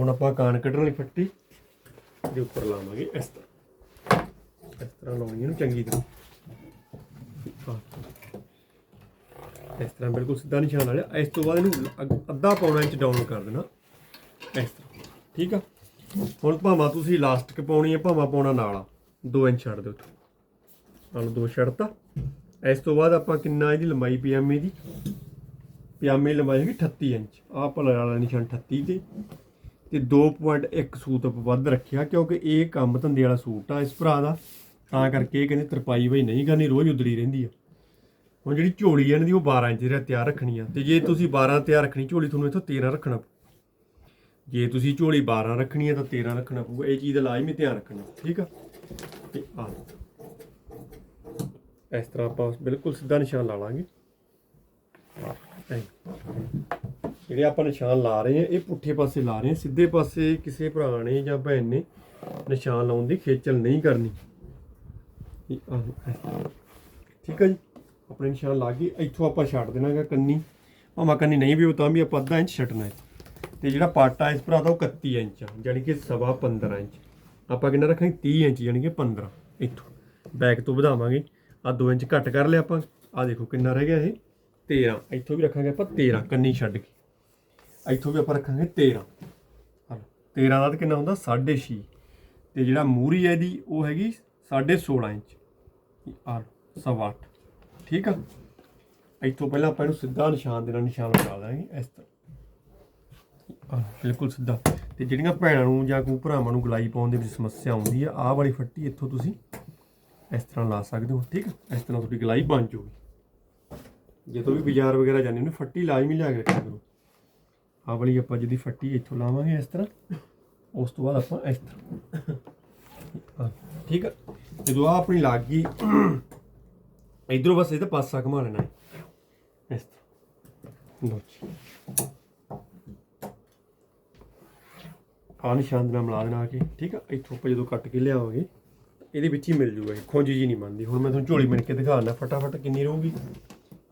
ਹੁਣ ਆਪਾਂ ਕਾਨ ਕੱਢਣ ਵਾਲੀ ਫੱਟੀ ਦੇ ਉੱਪਰ ਲਾਵਾਂਗੇ ਇਸ ਤਰ੍ਹਾਂ। ਇਸ ਤਰ੍ਹਾਂ ਲਾਉਣੀ ਇਹਨੂੰ ਚੰਗੀ ਤਰ੍ਹਾਂ। ਇਸ ਤਰ੍ਹਾਂ ਬਿਲਕੁਲ ਸਿੱਧਾ ਨਿਸ਼ਾਨ ਆ ਇਸ ਤੋਂ ਬਾਅਦ ਇਹਨੂੰ ਅੱਗ- ਅੱਧਾ ਪੌਣਾ ਇੰਚ ਡਾਊਨ ਕਰ ਦੇਣਾ। ਇਸ ਤਰ੍ਹਾਂ। ਠੀਕ ਆ? ਹੁਣ ਭਾਵਾਂ ਤੁਸੀਂ ਇਲਾਸਟਿਕ ਪਾਉਣੀ ਹੈ ਭਾਵਾਂ ਪਾਉਣਾ ਨਾਲ ਆ। 2 ਇੰਚ ਛੱਡ ਦਿਓ ਉੱਥੋਂ ਨਾਲ ਦੋ ਛੱਡਤਾ ਇਸ ਤੋਂ ਬਾਅਦ ਆਪਾਂ ਕਿੰਨਾ ਇਹਦੀ ਲੰਬਾਈ ਪਜਾਮੇ ਦੀ? ਪਜਾਮੇ ਲੰਬਾਈ ਹੈਗੀ 38 ਇੰਚ। ਆਹ ਭਲਾ ਵਾਲਾ ਨਿਸ਼ਾਨ 38 ਤੇ। ਤੇ 2.1 ਸੂਤ ਆਪਾਂ ਵੱਧ ਰੱਖਿਆ, ਕਿਉਂਕਿ ਇਹ ਕੰਮ ਧੰਦੇ ਵਾਲਾ ਸੂਟ ਆ, ਇਸ ਭਰਾ ਦਾ। ਤਾਂ ਕਰਕੇ ਇਹ ਕਹਿੰਦੇ ਤਰਪਾਈ ਬਈ ਨਹੀਂ ਕਰਨੀ, ਰੋਜ਼ ਉਦੜੀ ਰਹਿੰਦੀ ਆ। ਹੁਣ ਜਿਹੜੀ ਝੋਲੀ ਆ ਇਹਨਾਂ ਦੀ ਉਹ 12 ਇੰਚ ਦੀ ਤਿਆਰ ਰੱਖਣੀ ਆ। ਤੇ ਜੇ ਤੁਸੀਂ 12 ਤਿਆਰ ਰੱਖਣੀ, ਝੋਲੀ ਤੁਹਾਨੂੰ ਇੱਥੋਂ 13 ਰੱਖਣਾ ਪਊ। ਜੇ ਤੁਸੀਂ ਝੋਲੀ 12 ਰੱਖਣੀ ਹੈ ਤਾਂ 13 ਰੱਖਣਾ ਪਊਗਾ। ਇਹ ਚੀਜ਼ ਦਾ ਲਾਜ਼ਮੀ ਧਿਆਨ ਰੱਖਣਾ, ਠੀਕ ਆ? ਤੇ ਆ। ਇਸ ਤਰ੍ਹਾਂ ਆਪਾਂ ਬਿਲਕੁਲ ਸਿੱਧਾ ਨਿਸ਼ਾਨ ਲਾ ਲਾਂਗੇ। ਜਿਹੜੇ ਆਪਾਂ ਨਿਸ਼ਾਨ ਲਾ ਰਹੇ ਹਾਂ ਇਹ ਪੁੱਠੇ ਪਾਸੇ ਲਾ ਰਹੇ ਹਾਂ ਸਿੱਧੇ ਪਾਸੇ ਕਿਸੇ ਭਰਾ ਨੇ ਜਾਂ ਭੈਣ ਨੇ ਨਿਸ਼ਾਨ ਲਾਉਣ ਦੀ ਖੇਚਲ ਨਹੀਂ ਕਰਨੀ। ਇਹ ਠੀਕ ਆ ਜੀ? ਆਪਣੇ ਨਿਸ਼ਾਨ ਲਾ ਕੇ ਇੱਥੋਂ ਆਪਾਂ ਛੱਡ ਦੇਣਾਗਾ ਕੰਨੀ। ਭਾਵੇਂ ਕੰਨੀ ਨਹੀਂ ਵੀ ਉਹ ਤਾਂ ਵੀ ਆਪਾਂ ਅੱਧਾ ਇੰਚ ਛੱਡਣਾ ਹੈ। ਤੇ ਜਿਹੜਾ ਪਾਟਾ ਇਸ ਭਰਾ ਦਾ ਉਹ 31 ਇੰਚ ਆ ਯਾਨੀ ਕਿ ਸਵਾ 15 ਇੰਚ। ਆਪਾਂ ਕਿੰਨਾ ਰੱਖਾਂਗੇ? 30 ਇੰਚ ਯਾਨੀ ਕਿ 15 ਇੱਥੋਂ। ਬੈਕ ਤੋਂ ਵਧਾਵਾਂਗੇ। ਆ 2 ਇੰਚ ਘੱਟ ਕਰ ਲਿਆ ਆਪਾਂ। ਆ ਦੇਖੋ ਕਿੰਨਾ ਰਹਿ ਗਿਆ ਇਹ? 13 ਇੱਥੋਂ ਵੀ ਰੱਖਾਂਗੇ ਆਪਾਂ 13 ਕੰਨੀ ਛੱਡ ਕੇ। ਇੱਥੋਂ ਵੀ ਆਪਾਂ ਰੱਖਾਂਗੇ 13 ਹਾਂ 13 ਦਾ ਤਾਂ ਕਿੰਨਾ ਹੁੰਦਾ? 6.5 ਤੇ ਜਿਹੜਾ ਮੂਰੀ ਹੈ ਇਹਦੀ, ਉਹ ਹੈਗੀ 16.5 ਇੰਚ। ਆ ਸਵਾ ਅੱਠ। ਠੀਕ ਆ? ਇੱਥੋਂ ਪਹਿਲਾਂ ਆਪਾਂ ਇਹਨੂੰ ਸਿੱਧਾ ਨਿਸ਼ਾਨ ਦੇਣਾ, ਨਿਸ਼ਾਨ ਲਗਾ ਦਾਂਗੇ ਇਸ ਤਰ੍ਹਾਂ। ਬਿਲਕੁਲ ਸਿੱਧਾ। ਤੇ ਜਿਹੜੀਆਂ ਭੈਣਾਂ ਨੂੰ ਜਾਂ ਕੋਈ ਭਰਾਵਾਂ ਨੂੰ ਗਲਾਈ ਪਾਉਣ ਦੇ ਵਿੱਚ ਸਮੱਸਿਆ ਆਉਂਦੀ ਆ, ਆਹ ਵਾਲੀ ਫੱਟੀ ਇੱਥੋਂ ਤੁਸੀਂ ਇਸ ਤਰ੍ਹਾਂ ਲਾ ਸਕਦੇ ਹੋ, ਠੀਕ ਆ? ਇਸ ਤਰ੍ਹਾਂ ਤੁਹਾਡੀ ਗਲਾਈ ਬਣ ਜਾਊਗੀ। ਜਦੋਂ ਵੀ ਬਾਜ਼ਾਰ ਵਗੈਰਾ ਜਾਂਦੇ ਨੇ, ਫੱਟੀ ਲਾਜ਼ਮੀ ਲਿਆ ਕੇ ਰੱਖਿਆ ਕਰੋ। ਆਹ ਵਾਲੀ ਆਪਾਂ ਜਿਹਦੀ ਫੱਟੀ ਇੱਥੋਂ ਲਾਵਾਂਗੇ ਇਸ ਤਰ੍ਹਾਂ, ਉਸ ਤੋਂ ਬਾਅਦ ਆਪਾਂ ਇਸ ਤਰ੍ਹਾਂ। ਠੀਕ ਆ? ਜਦੋਂ ਆ ਆਪਣੀ ਲੱਗ ਗਈ ਇਧਰੋਂ ਬਸ ਇਹਦਾ ਪਾਸਾ ਘੁਮਾ ਲੈਣਾ ਹੈ ਇਸ ਤਰ੍ਹਾਂ। ਲਓ ਜੀ। ਆ ਨਿਸ਼ਾਨ ਨਾਲ ਮਿਲਾ ਦੇਣਾ ਆ ਕੇ, ਠੀਕ ਆ? ਇੱਥੋਂ ਆਪਾਂ ਜਦੋਂ ਕੱਟ ਕੇ ਲਿਆਵਾਂਗੇ, ਇਹਦੇ ਵਿੱਚ ਹੀ ਮਿਲ ਜੂਗਾ ਇਹ। ਖੁੰਝ ਜੀ ਨਹੀਂ ਮੰਨਦੀ ਹੁਣ ਮੈਂ ਤੁਹਾਨੂੰ ਝੋਲੀ ਮਿਣ ਕੇ ਦਿਖਾਉਣਾ ਫਟਾਫਟ ਕਿੰਨੀ ਰਹੂਗੀ।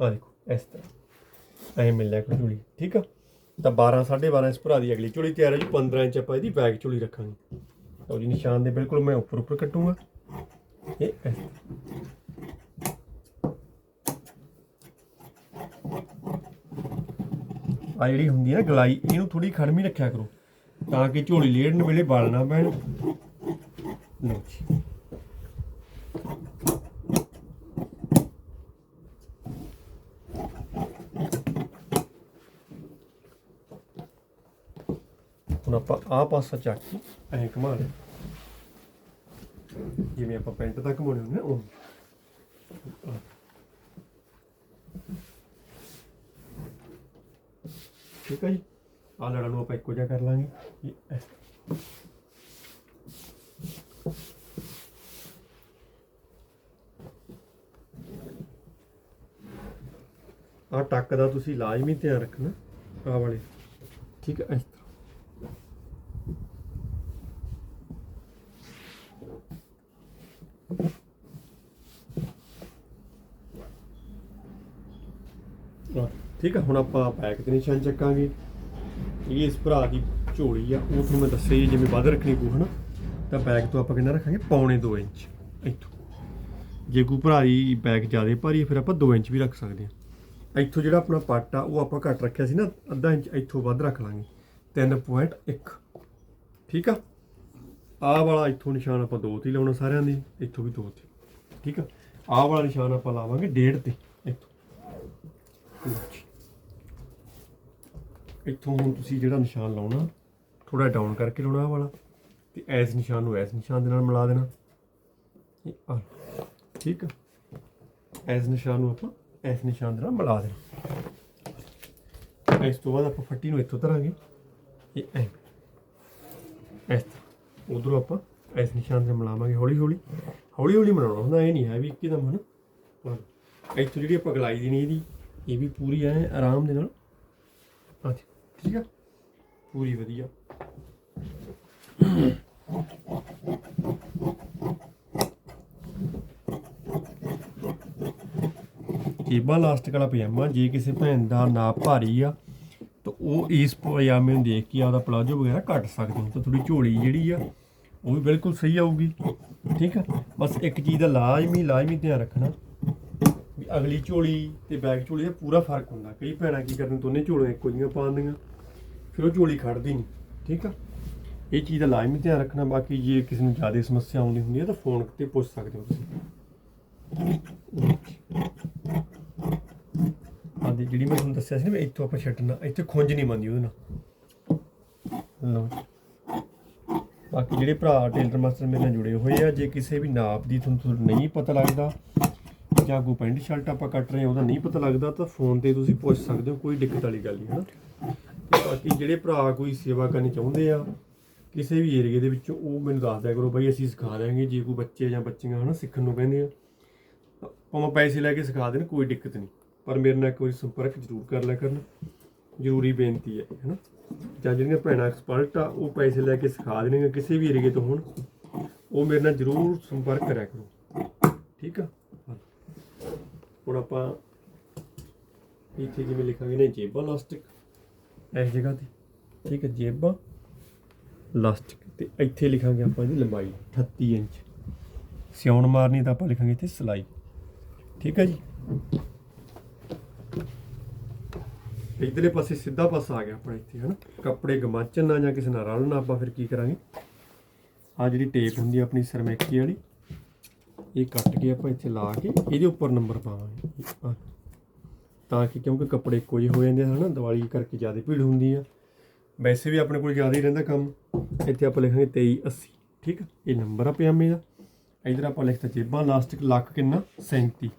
ਆ ਦੇਖੋ, ਇਸ ਤਰ੍ਹਾਂ। ਐ ਮਿਲ ਲਿਆ ਕੋਈ ਝੋਲੀ, ਠੀਕ ਆ? ਤਾਂ 12 12.5 ਇਸ ਭਰਾ ਦੀ ਅਗਲੀ ਝੋਲੀ ਤਿਆਰ ਹੈ ਜੀ। 15 ਇੰਚ ਆਪਾਂ ਇਹਦੀ ਬੈਕ ਝੋਲੀ ਰੱਖਾਂਗੇ। ਲਓ ਜੀ, ਨਿਸ਼ਾਨ ਦੇ ਬਿਲਕੁਲ ਮੈਂ ਉੱਪਰ ਉੱਪਰ ਕੱਟੂੰਗਾ। ਇਹ ਇਸ ਤਰ੍ਹਾਂ। ਆ ਜਿਹੜੀ ਹੁੰਦੀ ਹੈ ਨਾ ਗਲਾਈ, ਇਹਨੂੰ ਥੋੜੀ ਖੜਮੀ ਰੱਖਿਆ ਕਰੋ ਤਾਂ ਕਿ ਝੋਲੀ ਲੇੜਨ ਵੇਲੇ ਵਲ ਨਾ ਪੈਣ। ਲਓ ਜੀ। ਹੁਣ ਆਪਾਂ ਆ ਪਾਸਾ ਚੱਕ ਕੇ ਐਂ ਘੁਮਾ ਲਿਆ ਜਿਵੇਂ ਆਪਾਂ ਪੈਂਟ ਤੱਕ ਘੁਮਾਉਣੇ ਹੁੰਦੇ ਨਾ ਉਹ ਠੀਕ ਹੈ ਜੀ? ਆ ਲੜਾ ਨੂੰ ਆਪਾਂ ਇੱਕੋ ਜਿਹਾ ਕਰ ਲਾਂਗੇ। ਆ ਟੱਕ ਦਾ ਤੁਸੀਂ ਲਾਜ਼ਮੀ ਧਿਆਨ ਰੱਖਣਾ ਆ ਵਾਲੇ। ਠੀਕ ਹੈ ਇਸ ਤਰ੍ਹਾਂ। ਆਹ, ਠੀਕ ਆ, ਹੁਣ ਆਪਾਂ ਬੈਕ ਦੇ ਨਿਸ਼ਾਨ ਚੱਕਾਂਗੇ। ਇਹ ਇਸ ਭਰਾ ਦੀ ਝੋਲੀ ਆ, ਉਹ ਤੁਹਾਨੂੰ ਮੈਂ ਦੱਸਿਆ ਜੀ, ਜਿਵੇਂ ਵੱਧ ਰੱਖਣੀ ਪਊ, ਹਨਾ? ਤਾਂ ਬੈਗ ਤੋਂ ਆਪਾਂ ਕਿੰਨਾ ਰੱਖਾਂਗੇ? ਪੌਣੇ 2 ਇੰਚ, ਇੱਥੋਂ। ਜੇ ਕੋਈ ਭਰਾ ਦੀ ਬੈਕ ਜ਼ਿਆਦਾ ਭਾਰੀ ਹੈ ਫਿਰ ਆਪਾਂ 2 ਇੰਚ ਵੀ ਰੱਖ ਸਕਦੇ ਹਾਂ ਇੱਥੋਂ ਜਿਹੜਾ ਆਪਣਾ ਪੱਟ ਆ, ਉਹ ਆਪਾਂ ਘੱਟ ਰੱਖਿਆ ਸੀ ਨਾ, ਅੱਧਾ ਇੰਚ ਇੱਥੋਂ ਵੱਧ ਰੱਖ ਲਾਂਗੇ। 3.1 ਠੀਕ ਆ? ਆਹ ਵਾਲਾ ਇੱਥੋਂ ਨਿਸ਼ਾਨ ਆਪਾਂ ਦੋ ਤੇ ਹੀ ਲਾਉਣਾ ਸਾਰਿਆਂ ਦੇ, ਇੱਥੋਂ ਵੀ ਦੋ ਤੇ। ਠੀਕ ਆ? ਆਹ ਵਾਲਾ ਨਿਸ਼ਾਨ ਆਪਾਂ ਲਾਵਾਂਗੇ ਡੇਢ ਤੇ, ਇੱਥੋਂ। ਇੱਥੋਂ ਹੁਣ ਤੁਸੀਂ ਜਿਹੜਾ ਨਿਸ਼ਾਨ ਲਾਉਣਾ ਥੋੜਾ ਡਾਊਨ ਕਰਕੇ ਲਾਉਣਾ ਆਹ ਵਾਲਾ, ਤੇ ਐਸ ਨਿਸ਼ਾਨ ਨੂੰ ਐਸ ਨਿਸ਼ਾਨ ਦੇ ਨਾਲ ਮਿਲਾ ਦੇਣਾ। ਇਹ ਠੀਕ ਆ? ਐਸ ਨਿਸ਼ਾਨ ਨੂੰ ਆਪਾਂ ਐਸ ਨਿਸ਼ਾਨ ਦੇ ਨਾਲ ਮਿਲਾ ਦੇਣਾ। ਇਸ ਤੋਂ ਬਾਅਦ ਆਪਾਂ ਫੱਟੀ ਨੂੰ ਇੱਥੋਂ ਧਰਾਂਗੇ। ਇਹ ਐ। ਇਸ ਉਧਰੋਂ ਆਪਾਂ ਇਸ ਨਿਸ਼ਾਨ ਤੇ ਮਿਲਾਵਾਂਗੇ ਹੌਲੀ ਹੌਲੀ। ਹੌਲੀ ਹੌਲੀ ਮਿਲਾਉਣਾ ਹੁੰਦਾ, ਇਹ ਨਹੀਂ ਹੈ ਵੀ ਇੱਕਦਮ ਹਨਾ। ਹਾਂ। ਇੱਥੋਂ ਜਿਹੜੀ ਆਪਾਂ ਗਲਾਈ ਦੇਣੀ ਇਹਦੀ, ਇਹ ਵੀ ਪੂਰੀ ਐ, ਆਰਾਮ ਦੇ ਨਾਲ। ਅੱਛਾ ਠੀਕ ਆ ਪੂਰੀ ਵਧੀਆ। ਜੇਬਾਂ ਲਾਸਟਿਕ ਵਾਲਾ ਪਜਾਮਾ, ਜੇ ਕਿਸੇ ਭੈਣ ਦਾ ਨਾਪ ਭਾਰੀ ਆ, ਤਾਂ ਉਹ ਇਸ ਪਜਾਮੇ ਨੂੰ ਦੇਖ ਕੇ ਆਪਦਾ ਪਲਾਜੋ ਵਗੈਰਾ ਕੱਟ ਸਕਦੇ ਹੋ ਤਾਂ ਥੋੜੀ ਝੋਲੀ ਜਿਹੜੀ ਆ, ਉਹ ਵੀ ਬਿਲਕੁਲ ਸਹੀ ਆਊਗੀ। ਠੀਕ ਆ? ਬਸ ਇੱਕ ਚੀਜ਼ ਦਾ ਲਾਜ਼ਮੀ ਲਾਜ਼ਮੀ ਧਿਆਨ ਰੱਖਣਾ ਵੀ ਅਗਲੀ ਝੋਲੀ ਤੇ ਬੈਕ ਝੋਲੀ ਦਾ ਪੂਰਾ ਫ਼ਰਕ ਹੁੰਦਾ। ਕਈ ਭੈਣਾਂ ਕੀ ਕਰਨ ਦੋਨੇ ਝੋਲੀਆਂ ਇੱਕੋ ਜਿਹੀਆਂ ਪਾਉਂਦੀਆਂ। ਫਿਰ ਉਹ ਝੋਲੀ ਖੜਦੀ ਨਹੀਂ, ਠੀਕ ਆ? ਇਹ ਚੀਜ਼ ਦਾ ਲਾਜ਼ਮੀ ਧਿਆਨ ਰੱਖਣਾ, ਬਾਕੀ ਜੇ ਕਿਸੇ ਨੂੰ ਜ਼ਿਆਦਾ ਸਮੱਸਿਆ ਆਉਂਦੀ ਹੁੰਦੀ ਹੈ ਤਾਂ ਫੋਨ ਤੇ ਪੁੱਛ ਸਕਦੇ ਹੋ ਤੁਸੀਂ। ਆਦੀ ਜਿਹੜੀ ਮੈਂ ਤੁਹਾਨੂੰ ਦੱਸਿਆ ਸੀ ਨਾ ਵੀ ਇੱਥੋਂ ਆਪਾਂ ਛੱਡਣਾ, ਇੱਥੇ ਖੁੰਝ ਨਹੀਂ ਮੰਦੀ ਉਹਦੇ ਨਾਲ। ਲਓ ਬਾਕੀ ਜਿਹੜੇ ਭਰਾ ਟੇਲਰ ਮਾਸਟਰ ਮੇਰੇ ਨਾਲ ਜੁੜੇ ਹੋਏ ਆ, ਜੇ ਕਿਸੇ ਵੀ ਨਾਪ ਦੀ ਤੁਹਾਨੂੰ ਨਹੀਂ ਪਤਾ ਲੱਗਦਾ ਜਾਂ ਕੋਈ ਪੈਂਟ ਸ਼ਰਟ ਆਪਾਂ ਕੱਟ ਰਹੇ ਆ ਉਹਦਾ ਨਹੀਂ ਪਤਾ ਲੱਗਦਾ ਤਾਂ ਫੋਨ ਤੇ ਤੁਸੀਂ ਪੁੱਛ ਸਕਦੇ ਹੋ, ਕੋਈ ਦਿੱਕਤ ਵਾਲੀ ਗੱਲ ਨਹੀਂ ਹੈ ਨਾ ਬਾਕੀ ਜਿਹੜੇ ਭਰਾ ਕੋਈ ਸੇਵਾ ਕਰਨੀ ਚਾਹੁੰਦੇ ਆ, ਕਿਸੇ ਵੀ ਏਰੀਏ ਦੇ ਵਿੱਚ, ਉਹ ਮੈਨੂੰ ਦੱਸ ਦਿਆ ਕਰੋ ਬਾਈ ਅਸੀਂ ਸਿਖਾ ਦਿਆਂਗੇ, ਜੇ ਕੋਈ ਬੱਚੇ ਜਾਂ ਬੱਚੀਆਂ ਹਨਾ ਸਿੱਖਣ ਨੂੰ ਕਹਿੰਦੇ ਆ, ਭਾਵੇਂ ਪੈਸੇ ਲੈ ਕੇ ਸਿਖਾ ਦੇਣ, ਕੋਈ ਦਿੱਕਤ ਨਹੀਂ। ਪਰ ਮੇਰੇ ਨਾਲ ਇੱਕ ਵਾਰੀ ਸੰਪਰਕ ਜ਼ਰੂਰ ਕਰ ਲਿਆ ਕਰਨ। ਜ਼ਰੂਰੀ ਬੇਨਤੀ ਹੈ, ਹੈਨਾ। ਜਾਂ ਜਿਹੜੀਆਂ ਭੈਣਾਂ ਐਕਸਪਰਟ ਆ, ਉਹ ਪੈਸੇ ਲੈ ਕੇ ਸਿਖਾ ਦੇਣਗੇ ਕਿਸੇ ਵੀ ਏਰੀਏ ਤੋਂ ਹੋਣ। ਉਹ ਮੇਰੇ ਨਾਲ ਜ਼ਰੂਰ ਸੰਪਰਕ ਕਰਿਆ ਕਰੋ। ਠੀਕ ਆ? ਹੁਣ ਆਪਾਂ ਇੱਥੇ ਜਿਵੇਂ ਲਿਖਾਂਗੇ ਨੇ ਜੇਬਲ ਲਾਸਟਿਕ ਇਸ ਜਗ੍ਹਾ ਤੇ ਠੀਕ ਹੈ ਜੇਬਾਂ ਲਾਸਟਿਕ ਤੇ ਇੱਥੇ ਲਿਖਾਂਗੇ ਆਪਾਂ ਇਹਦੀ ਲੰਬਾਈ 38 ਇੰਚ। ਸਿਉਣ ਮਾਰਨੀ ਤਾਂ ਆਪਾਂ ਲਿਖਾਂਗੇ ਇੱਥੇ ਸਲਾਈ। ਠੀਕ ਹੈ ਜੀ। ਇਧਰਲੇ ਪਾਸੇ ਸਿੱਧਾ ਪਾਸਾ ਆ ਗਿਆ ਆਪਣਾ ਇੱਥੇ, ਹਨਾ? ਕੱਪੜੇ ਗਮਾਚਣ ਨਾ ਜਾਂ ਕਿਸੇ ਨਾਲ ਰਲਣਾ ਆਪਾਂ ਫਿਰ ਕੀ ਕਰਾਂਗੇ? ਆ ਜਿਹੜੀ ਟੇਪ ਹੁੰਦੀ ਆਪਣੀ ਸਰਮੈਕੀ ਵਾਲੀ, ਇਹ ਕੱਟ ਕੇ ਆਪਾਂ ਇੱਥੇ ਲਾ ਕੇ ਇਹਦੇ ਉੱਪਰ ਨੰਬਰ ਪਾਵਾਂਗੇ। ਤਾਂ ਕਿ ਕਿਉਂਕਿ ਕੱਪੜੇ ਇੱਕੋ ਜਿਹੇ ਹੋ ਜਾਂਦੇ ਆ ਹਨਾ ਦੀਵਾਲੀ ਕਰਕੇ ਜ਼ਿਆਦਾ ਭੀੜ ਹੁੰਦੀ ਆ। ਵੈਸੇ ਵੀ ਆਪਣੇ ਕੋਲ ਜ਼ਿਆਦਾ ਹੀ ਰਹਿੰਦਾ ਕੰਮ। ਇੱਥੇ ਆਪਾਂ ਲਿਖਾਂਗੇ 2380 ਠੀਕ ਆ? ਇਹ ਨੰਬਰ ਆ ਪਜਾਮੇ ਦਾ। ਇਧਰ ਆਪਾਂ ਲਿਖਤਾ ਜੇਬਾਂ ਲਾਸਟਿਕ ਲੱਕ ਕਿੰਨਾ? 37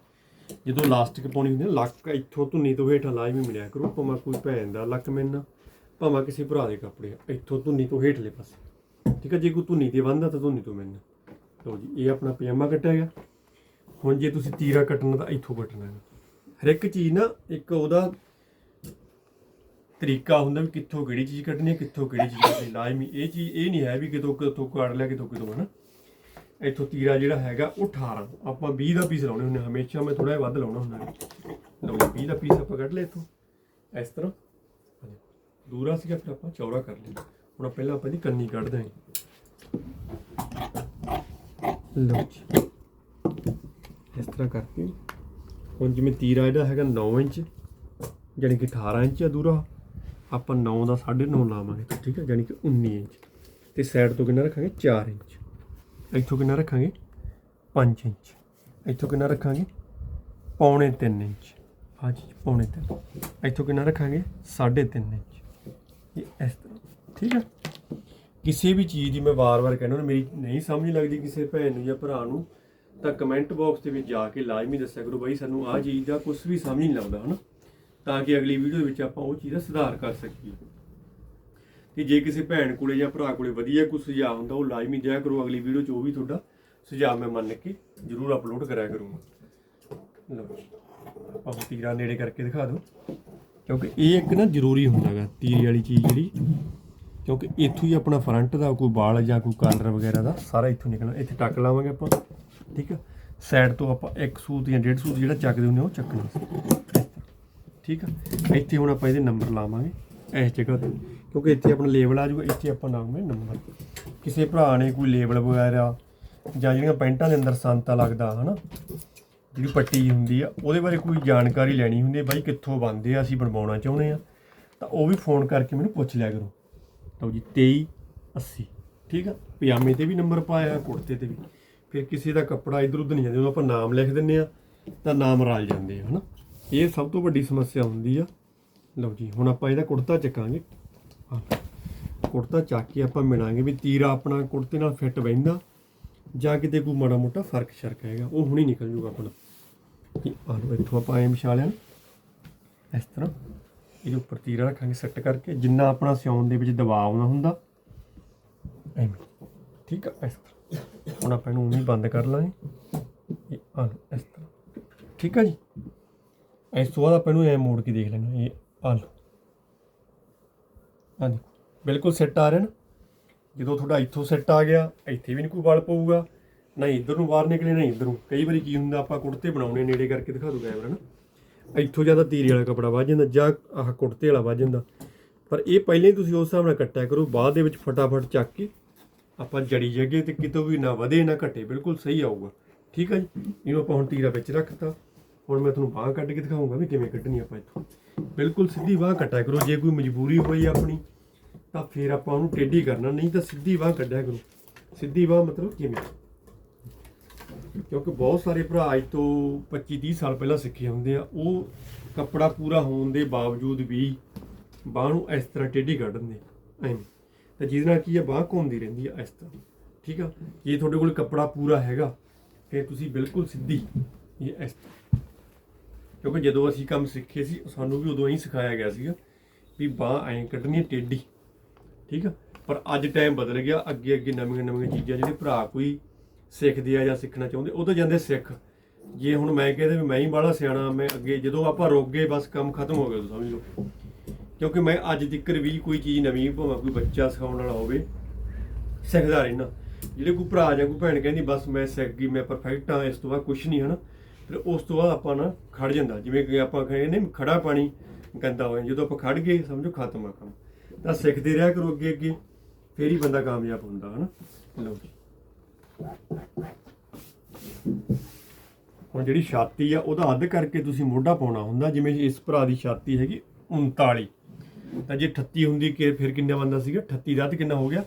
ਜਦੋਂ ਲਾਸਟਿਕ ਪਾਉਣੀ ਹੁੰਦੀ ਨਾ ਲੱਕ ਇੱਥੋਂ ਧੁੰਨੀ ਤੋਂ ਹੇਠਾਂ ਲਾਜ਼ਮੀ ਮਿਲਿਆ ਕਰੋ ਭਾਵੇਂ ਕੋਈ ਭੈਣ ਦਾ ਲੱਕ ਮਿਲਣਾ ਭਾਵੇਂ ਕਿਸੇ ਭਰਾ ਦੇ ਕੱਪੜੇ ਆ, ਇੱਥੋਂ ਧੁੰਨੀ ਤੋਂ ਹੇਠਲੇ ਪਾਸੇ। ਠੀਕ ਆ? ਜੇ ਕੋਈ ਧੁੰਨੀ ਤੇ ਬੰਨਦਾ ਤਾਂ ਧੁੰਨੀ ਤੋਂ ਮਿਲਣਾ। ਲਓ ਜੀ ਇਹ ਆਪਣਾ ਪਜਾਮਾ ਕੱਟਿਆ ਗਿਆ। ਹੁਣ ਜੇ ਤੁਸੀਂ ਤੀਰਾ ਕੱਟਣਾ ਤਾਂ ਇੱਥੋਂ ਕੱਟਣਾ ਹੈ। ਹਰ ਇੱਕ ਚੀਜ਼ ਨਾ ਇੱਕ ਉਹਦਾ ਤਰੀਕਾ ਹੁੰਦਾ ਵੀ ਕਿੱਥੋਂ ਕਿਹੜੀ ਚੀਜ਼ ਕੱਢਣੀ ਹੈ, ਕਿੱਥੋਂ ਕਿਹੜੀ ਚੀਜ਼ ਕੱਢਣੀ ਲਾਜ਼ਮੀ ਇਹ ਚੀਜ਼, ਇਹ ਨਹੀਂ ਹੈ ਵੀ ਕਿਤੋਂ ਕਿਤੋਂ ਕੱਢ ਲਿਆ, ਕਿਤੋਂ ਕਿਤੋਂ ਹਨਾ। ਇੱਥੋਂ ਤੀਰਾ ਜਿਹੜਾ ਹੈਗਾ ਉਹ 18 ਆਪਾਂ 20 ਦਾ ਪੀਸ ਲਾਉਣੇ ਹੁੰਦੇ ਹਮੇਸ਼ਾ ਮੈਂ ਥੋੜਾ ਜਿਹਾ ਵੱਧ ਲਾਉਣਾ ਹੁੰਦਾ ਲਓ ਜੀ 20 ਦਾ ਪੀਸ ਆਪਾਂ ਕੱਢ ਲਏ ਇੱਥੋਂ। ਇਸ ਤਰ੍ਹਾਂ। ਦੂਰਾ ਸੀਗਾ, ਫਿਰ ਆਪਾਂ ਚੌੜਾ ਕਰ ਲਿਆ। ਹੁਣ ਪਹਿਲਾਂ ਆਪਾਂ ਦੀ ਕੰਨੀ ਕੱਢ ਦਾਂਗੇ ਲਓ ਜੀ। ਇਸ ਤਰ੍ਹਾਂ ਕਰਕੇ ਹੁਣ ਜਿਵੇਂ ਤੀਰਾ ਜਿਹੜਾ ਹੈਗਾ 9 ਇੰਚ ਯਾਨੀ ਕਿ 18 ਇੰਚ ਆ ਦੂਰਾ, ਆਪਾਂ 9 ਦਾ 9.5 ਲਾਵਾਂਗੇ ਠੀਕ ਹੈ ਯਾਨੀ ਕਿ 19 ਇੰਚ। ਤੇ ਸਾਈਡ ਤੋਂ ਕਿੰਨਾ ਰੱਖਾਂਗੇ? 4 ਇੰਚ। ਇੱਥੋਂ ਕਿੰਨਾ ਰੱਖਾਂਗੇ? 5 ਇੰਚ। ਇੱਥੋਂ ਕਿੰਨਾ ਰੱਖਾਂਗੇ? ਪੌਣੇ 3 ਇੰਚ। ਹਾਂ ਜੀ, ਪੌਣੇ 3 ਇੱਥੋਂ ਕਿੰਨਾ ਰੱਖਾਂਗੇ? 3.5 ਇੰਚ। ਇਹ ਇਸ ਤਰ੍ਹਾਂ, ਠੀਕ ਹੈ ਕਿਸੇ ਵੀ ਚੀਜ਼ ਦੀ ਮੈਂ ਵਾਰ-ਵਾਰ ਕਹਿੰਦਾ, ਮੇਰੀ ਨਹੀਂ ਸਮਝ ਲੱਗਦੀ ਕਿਸੇ ਭੈਣ ਨੂੰ ਜਾਂ ਭਰਾ ਨੂੰ ਤਾਂ ਕਮੈਂਟ ਬਾਕਸ ਦੇ ਵਿੱਚ ਜਾ ਕੇ ਲਾਜ਼ਮੀ ਦੱਸਿਆ ਕਰੋ ਬਾਈ, ਸਾਨੂੰ ਆਹ ਚੀਜ਼ ਦਾ ਕੁਝ ਵੀ ਸਮਝ ਨਹੀਂ ਲੱਗਦਾ, ਹਨਾ? ਤਾਂ ਕਿ ਅਗਲੀ ਵੀਡੀਓ ਵਿੱਚ ਆਪਾਂ ਉਹ ਚੀਜ਼ ਦਾ ਸੁਧਾਰ ਕਰ ਸਕੀਏ। ਤੇ ਜੇ ਕਿਸੇ ਭੈਣ ਕੋਲੇ ਜਾਂ ਭਰਾ ਕੋਲੇ ਵਧੀਆ ਕੋਈ ਸੁਝਾਅ ਹੁੰਦਾ, ਉਹ ਲਾਜ਼ਮੀ ਦਿਆ ਕਰੋ ਅਗਲੀ ਵੀਡੀਓ 'ਚ, ਉਹ ਵੀ ਤੁਹਾਡਾ ਸੁਝਾਅ ਮੈਂ ਮੰਨ ਕੇ ਜ਼ਰੂਰ ਅਪਲੋਡ ਕਰਿਆ ਕਰੂੰਗਾ। ਲਓ ਆਪਾਂ ਹੁਣ ਤੀਰਾ ਨੇੜੇ ਕਰਕੇ ਦਿਖਾ ਦਿਓ। ਕਿਉਂਕਿ ਇਹ ਇੱਕ ਨਾ ਜ਼ਰੂਰੀ ਹੁੰਦਾ ਗਾ, ਤੀਰ ਵਾਲੀ ਚੀਜ਼ ਜਿਹੜੀ। ਕਿਉਂਕਿ ਇੱਥੋਂ ਹੀ ਆਪਣਾ ਫਰੰਟ ਦਾ ਕੋਈ ਵਾਲ ਜਾਂ ਕੋਈ ਕਲਰ ਵਗੈਰਾ ਦਾ ਸਾਰਾ ਇੱਥੋਂ ਨਿਕਲਣਾ, ਇੱਥੇ ਟੱਕ ਲਾਵਾਂਗੇ ਆਪਾਂ। ਠੀਕ ਆ? ਸਾਈਡ ਤੋਂ ਆਪਾਂ ਇੱਕ ਸੂਤ ਜਾਂ ਡੇਢ ਸੂਤ ਜਿਹੜਾ ਚੱਕਦੇ ਹੁੰਦੇ ਉਹ ਚੱਕਣਾ। ਠੀਕ ਆ? ਇੱਥੇ ਹੁਣ ਆਪਾਂ ਇਹਦੇ ਨੰਬਰ ਲਾਵਾਂਗੇ ਇਸ ਜਗ੍ਹਾ ਤੇ। ਕਿਉਂਕਿ ਇੱਥੇ ਆਪਣਾ ਲੇਬਲ ਆ ਜਾਊਗਾ, ਇੱਥੇ ਆਪਾਂ ਲਾਵਾਂਗੇ ਨੰਬਰ ਕਿਸੇ ਭਰਾ ਨੇ ਕੋਈ ਲੇਬਲ ਵਗੈਰਾ ਜਾਂ ਜਿਹੜੀਆਂ ਪੈਂਟਾਂ ਦੇ ਅੰਦਰ ਸੰਤਾ ਲੱਗਦਾ, ਹਨਾ? ਜਿਹੜੀ ਪੱਟੀ ਹੁੰਦੀ ਆ, ਉਹਦੇ ਬਾਰੇ ਕੋਈ ਜਾਣਕਾਰੀ ਲੈਣੀ ਹੁੰਦੀ ਹੈ ਬਾਈ ਕਿੱਥੋਂ ਬਣਦੇ ਆ, ਅਸੀਂ ਬਣਵਾਉਣਾ ਚਾਹੁੰਦੇ ਆ। ਤਾਂ ਉਹ ਵੀ ਫੋਨ ਕਰਕੇ ਮੈਨੂੰ ਪੁੱਛ ਲਿਆ ਕਰੋ। ਲਓ ਜੀ 23 80 ਠੀਕ ਆ? ਪਜਾਮੇ ਤੇ ਵੀ ਨੰਬਰ ਪਾਇਆ, ਕੁੜਤੇ ਤੇ ਵੀ। ਕਿ ਕਿਸੇ ਦਾ ਕੱਪੜਾ ਇਧਰ ਉਧਰ ਨਹੀਂ ਜਾਂਦਾ ਜਦੋਂ ਆਪਾਂ ਨਾਮ ਲਿਖ ਦਿੰਨੇ ਆ ਤਾਂ ਨਾਮ ਰਲ ਜਾਂਦੇ ਆ, ਹਨਾ? ਇਹ ਸਭ ਤੋਂ ਵੱਡੀ ਸਮੱਸਿਆ ਹੁੰਦੀ ਆ। ਲਓ ਜੀ, ਹੁਣ ਆਪਾਂ ਇਹਦਾ ਕੁੜਤਾ ਚੱਕਾਂਗੇ। ਕੁੜਤਾ ਚੱਕ ਕੇ ਆਪਾਂ ਮਿਲਾਂਗੇ ਵੀ ਤੀਰਾ ਆਪਣਾ ਕੁੜਤੇ ਨਾਲ ਫਿੱਟ ਬੈਂਦਾ ਜਾਂ ਕਿਤੇ ਕੋਈ ਮਾੜਾ ਮੋਟਾ ਫ਼ਰਕ ਸ਼ਰਕ ਹੈਗਾ, ਉਹ ਹੁਣੀ ਨਿਕਲ ਜੂਗਾ ਆਪਣਾ। ਆਹ ਲਓ, ਇੱਥੋਂ ਆਪਾਂ ਐਂ ਵਿਛਾ ਲਿਆ ਇਸ ਤਰ੍ਹਾਂ ਇਹਦੇ ਉੱਪਰ ਤੀਰਾ ਰੱਖਾਂਗੇ ਸੈੱਟ ਕਰਕੇ, ਜਿੰਨਾ ਆਪਣਾ ਸਿਉਣ ਦੇ ਵਿੱਚ ਦਬਾਅ ਆਉਣਾ ਹੁੰਦਾ, ਐਵੇਂ। ਠੀਕ ਆ, ਇਸ ਤਰ੍ਹਾਂ। ਹੁਣ ਆਪਾਂ ਇਹਨੂੰ ਉਵੇਂ ਬੰਦ ਕਰ ਲਾਂਗੇ। ਇਹ ਆ ਇਸ ਤਰ੍ਹਾਂ। ਠੀਕ ਆ ਜੀ? ਇਸ ਤੋਂ ਬਾਅਦ ਆਪਾਂ ਇਹਨੂੰ ਐ ਮੋੜ ਕੇ ਦੇਖ ਲੈਣਾ ਇਹ ਆ ਲਓ। ਆ ਬਿਲਕੁਲ ਸੈੱਟ ਆ ਰਿਹਾ ਨਾ। ਜਦੋਂ ਤੁਹਾਡਾ ਇੱਥੋਂ ਸੈੱਟ ਆ ਗਿਆ, ਇੱਥੇ ਵੀ ਨਹੀਂ ਕੋਈ ਵਲ ਪਊਗਾ। ਨਾ ਇੱਧਰ ਨੂੰ ਬਾਹਰ ਨਿਕਲੇ, ਨਾ ਇੱਧਰ ਨੂੰ। ਕਈ ਵਾਰੀ ਕੀ ਹੁੰਦਾ, ਆਪਾਂ ਕੁੜਤੇ ਬਣਾਉਣੇ, ਨੇੜੇ ਕਰਕੇ ਦਿਖਾ ਦੂ ਕੈਮਰਾ ਨਾ। ਇੱਥੋਂ ਜ਼ਿਆਦਾ ਤੀਰੇ ਵਾਲਾ ਕਪੜਾ ਵੱਜ ਜਾਂਦਾ, ਜਾਂ ਆਹ ਕੁੜਤੇ ਵਾਲਾ ਵੱਜ ਜਾਂਦਾ। ਪਰ ਇਹ ਪਹਿਲਾਂ ਹੀ ਤੁਸੀਂ ਉਸ ਹਿਸਾਬ ਨਾਲ ਕੱਟਿਆ ਕਰੋ, ਬਾਅਦ ਦੇ ਵਿੱਚ ਫਟਾਫਟ ਚੱਕ ਕੇ ਆਪਾਂ ਜੜੀ ਜਗੇ ਤੇ ਕਿਤੋਂ ਵੀ ਨਾ ਵਧੇ ਨਾ ਘਟੇ ਬਿਲਕੁਲ ਸਹੀ ਆਊਗਾ। ਠੀਕ ਹੈ ਜੀ? ਇਹਨੂੰ ਆਪਾਂ ਹੁਣ ਤੀਰਾ ਵਿੱਚ ਰੱਖਤਾ। ਹੁਣ ਮੈਂ ਤੁਹਾਨੂੰ ਬਾਹ ਕੱਢ ਕੇ ਦਿਖਾਊਂਗਾ ਵੀ ਕਿਵੇਂ ਕੱਢਣੀ ਆਪਾਂ ਇੱਥੋਂ। ਬਿਲਕੁਲ ਸਿੱਧੀ ਬਾਹ ਕੱਟਿਆ ਕਰੋ ਜੇ ਕੋਈ ਮਜਬੂਰੀ ਹੋਈ ਆਪਣੀ ਤਾਂ ਫਿਰ ਆਪਾਂ ਉਹਨੂੰ ਟੇਢੀ ਕਰਨਾ ਨਹੀਂ ਤਾਂ ਸਿੱਧੀ ਬਾਹ ਕੱਢਿਆ ਕਰੋ। ਸਿੱਧੀ ਬਾਹ ਮਤਲਬ ਕਿਵੇਂ? ਕਿਉਂਕਿ ਬਹੁਤ ਸਾਰੇ ਭਰਾ ਅੱਜ ਤੋਂ 25 30 ਸਾਲ ਪਹਿਲਾਂ ਸਿੱਖੇ ਹੁੰਦੇ ਆ ਉਹ ਕੱਪੜਾ ਪੂਰਾ ਹੋਣ ਦੇ ਬਾਵਜੂਦ ਵੀ ਬਾਹ ਨੂੰ ਇਸ ਤਰ੍ਹਾਂ ਟੇਢੀ ਕੱਢ ਦਿੰਦੇ ਆ, ਐਵੇਂ ਤੇ ਜਿਹਦੇ ਨਾਲ ਕੀ ਆ, ਬਾਹ ਘੁੰਮਦੀ ਰਹਿੰਦੀ ਆ ਇਸ ਤਰ੍ਹਾਂ। ਠੀਕ ਆ? ਜੇ ਤੁਹਾਡੇ ਕੋਲ ਕੱਪੜਾ ਪੂਰਾ ਹੈਗਾ, ਫਿਰ ਤੁਸੀਂ ਬਿਲਕੁਲ ਸਿੱਧੀ ਇਹ ਇਸ ਤਰ੍ਹਾਂ। ਕਿਉਂਕਿ ਜਦੋਂ ਅਸੀਂ ਕੰਮ ਸਿੱਖੇ ਸੀ, ਸਾਨੂੰ ਵੀ ਉਦੋਂ ਹੀ ਸਿਖਾਇਆ ਗਿਆ ਸੀਗਾ ਵੀ ਬਾਹ ਐਂ ਕੱਢਣੀ ਹੈ ਟੇਢੀ। ਠੀਕ ਆ? ਪਰ ਅੱਜ ਟਾਈਮ ਬਦਲ ਗਿਆ ਅੱਗੇ ਅੱਗੇ ਨਵੀਆਂ ਨਵੀਆਂ ਚੀਜ਼ਾਂ ਜਿਹੜੇ ਭਰਾ ਕੋਈ ਸਿੱਖਦੇ ਆ ਜਾਂ ਸਿੱਖਣਾ ਚਾਹੁੰਦੇ, ਉਹ ਤਾਂ ਜਾਂਦੇ ਸਿੱਖ। ਜੇ ਹੁਣ ਮੈਂ ਕਹਿੰਦਾ ਵੀ ਮੈਂ ਹੀ ਬਾਹਲਾ ਸਿਆਣਾ, ਮੈਂ ਅੱਗੇ ਜਦੋਂ ਆਪਾਂ ਰੋਕ ਗਏ, ਬਸ ਕੰਮ ਖਤਮ ਹੋ ਗਿਆ, ਤੁਸੀਂ ਸਮਝ ਲਓ। ਕਿਉਂਕਿ ਮੈਂ ਅੱਜ ਤੱਕ ਵੀ ਕੋਈ ਚੀਜ਼ ਨਵੀਂ, ਭਾਵੇਂ ਕੋਈ ਬੱਚਾ ਸਿਖਾਉਣ ਵਾਲਾ ਹੋਵੇ, ਸਿੱਖਦਾ ਰਹਿਣਾ ਜਿਹੜੇ ਕੋਈ ਭਰਾ ਜਾਂ ਕੋਈ ਭੈਣ ਕਹਿੰਦੀ, ਬਸ ਮੈਂ ਸਿੱਖ ਗਈ, ਮੈਂ ਪਰਫੈਕਟ ਹਾਂ, ਇਸ ਤੋਂ ਬਾਅਦ ਕੁਝ ਨਹੀਂ, ਹਨਾ? ਫਿਰ ਉਸ ਤੋਂ ਬਾਅਦ ਆਪਾਂ ਨਾ ਖੜ ਜਾਂਦਾ। ਜਿਵੇਂ ਕਿ ਆਪਾਂ ਕਹਿੰਦੇ ਨੇ ਖੜਾ ਪਾਣੀ ਗੰਦਾ ਹੋ ਜਦੋਂ ਆਪਾਂ ਖੜ ਗਏ, ਸਮਝੋ ਖਤਮ ਆ ਕੰਮ। ਤਾਂ ਸਿੱਖਦੇ ਰਿਹਾ ਕਰੋ ਅੱਗੇ ਅੱਗੇ, ਫੇਰ ਹੀ ਬੰਦਾ ਕਾਮਯਾਬ ਹੁੰਦਾ, ਹਨਾ? ਲਓ ਹੁਣ ਜਿਹੜੀ ਛਾਤੀ ਆ, ਉਹਦਾ ਅੱਧ ਕਰਕੇ ਤੁਸੀਂ ਮੋਢਾ ਪਾਉਣਾ ਹੁੰਦਾ, ਜਿਵੇਂ ਇਸ ਭਰਾ ਦੀ ਛਾਤੀ ਹੈਗੀ 39 ਤਾਂ ਜੇ 38 ਹੁੰਦੀ ਕਿ ਫਿਰ ਕਿੰਨਾ ਬੰਦਾ ਸੀਗਾ? 38 ਦਾ ਅੱਧ ਕਿੰਨਾ ਹੋ ਗਿਆ?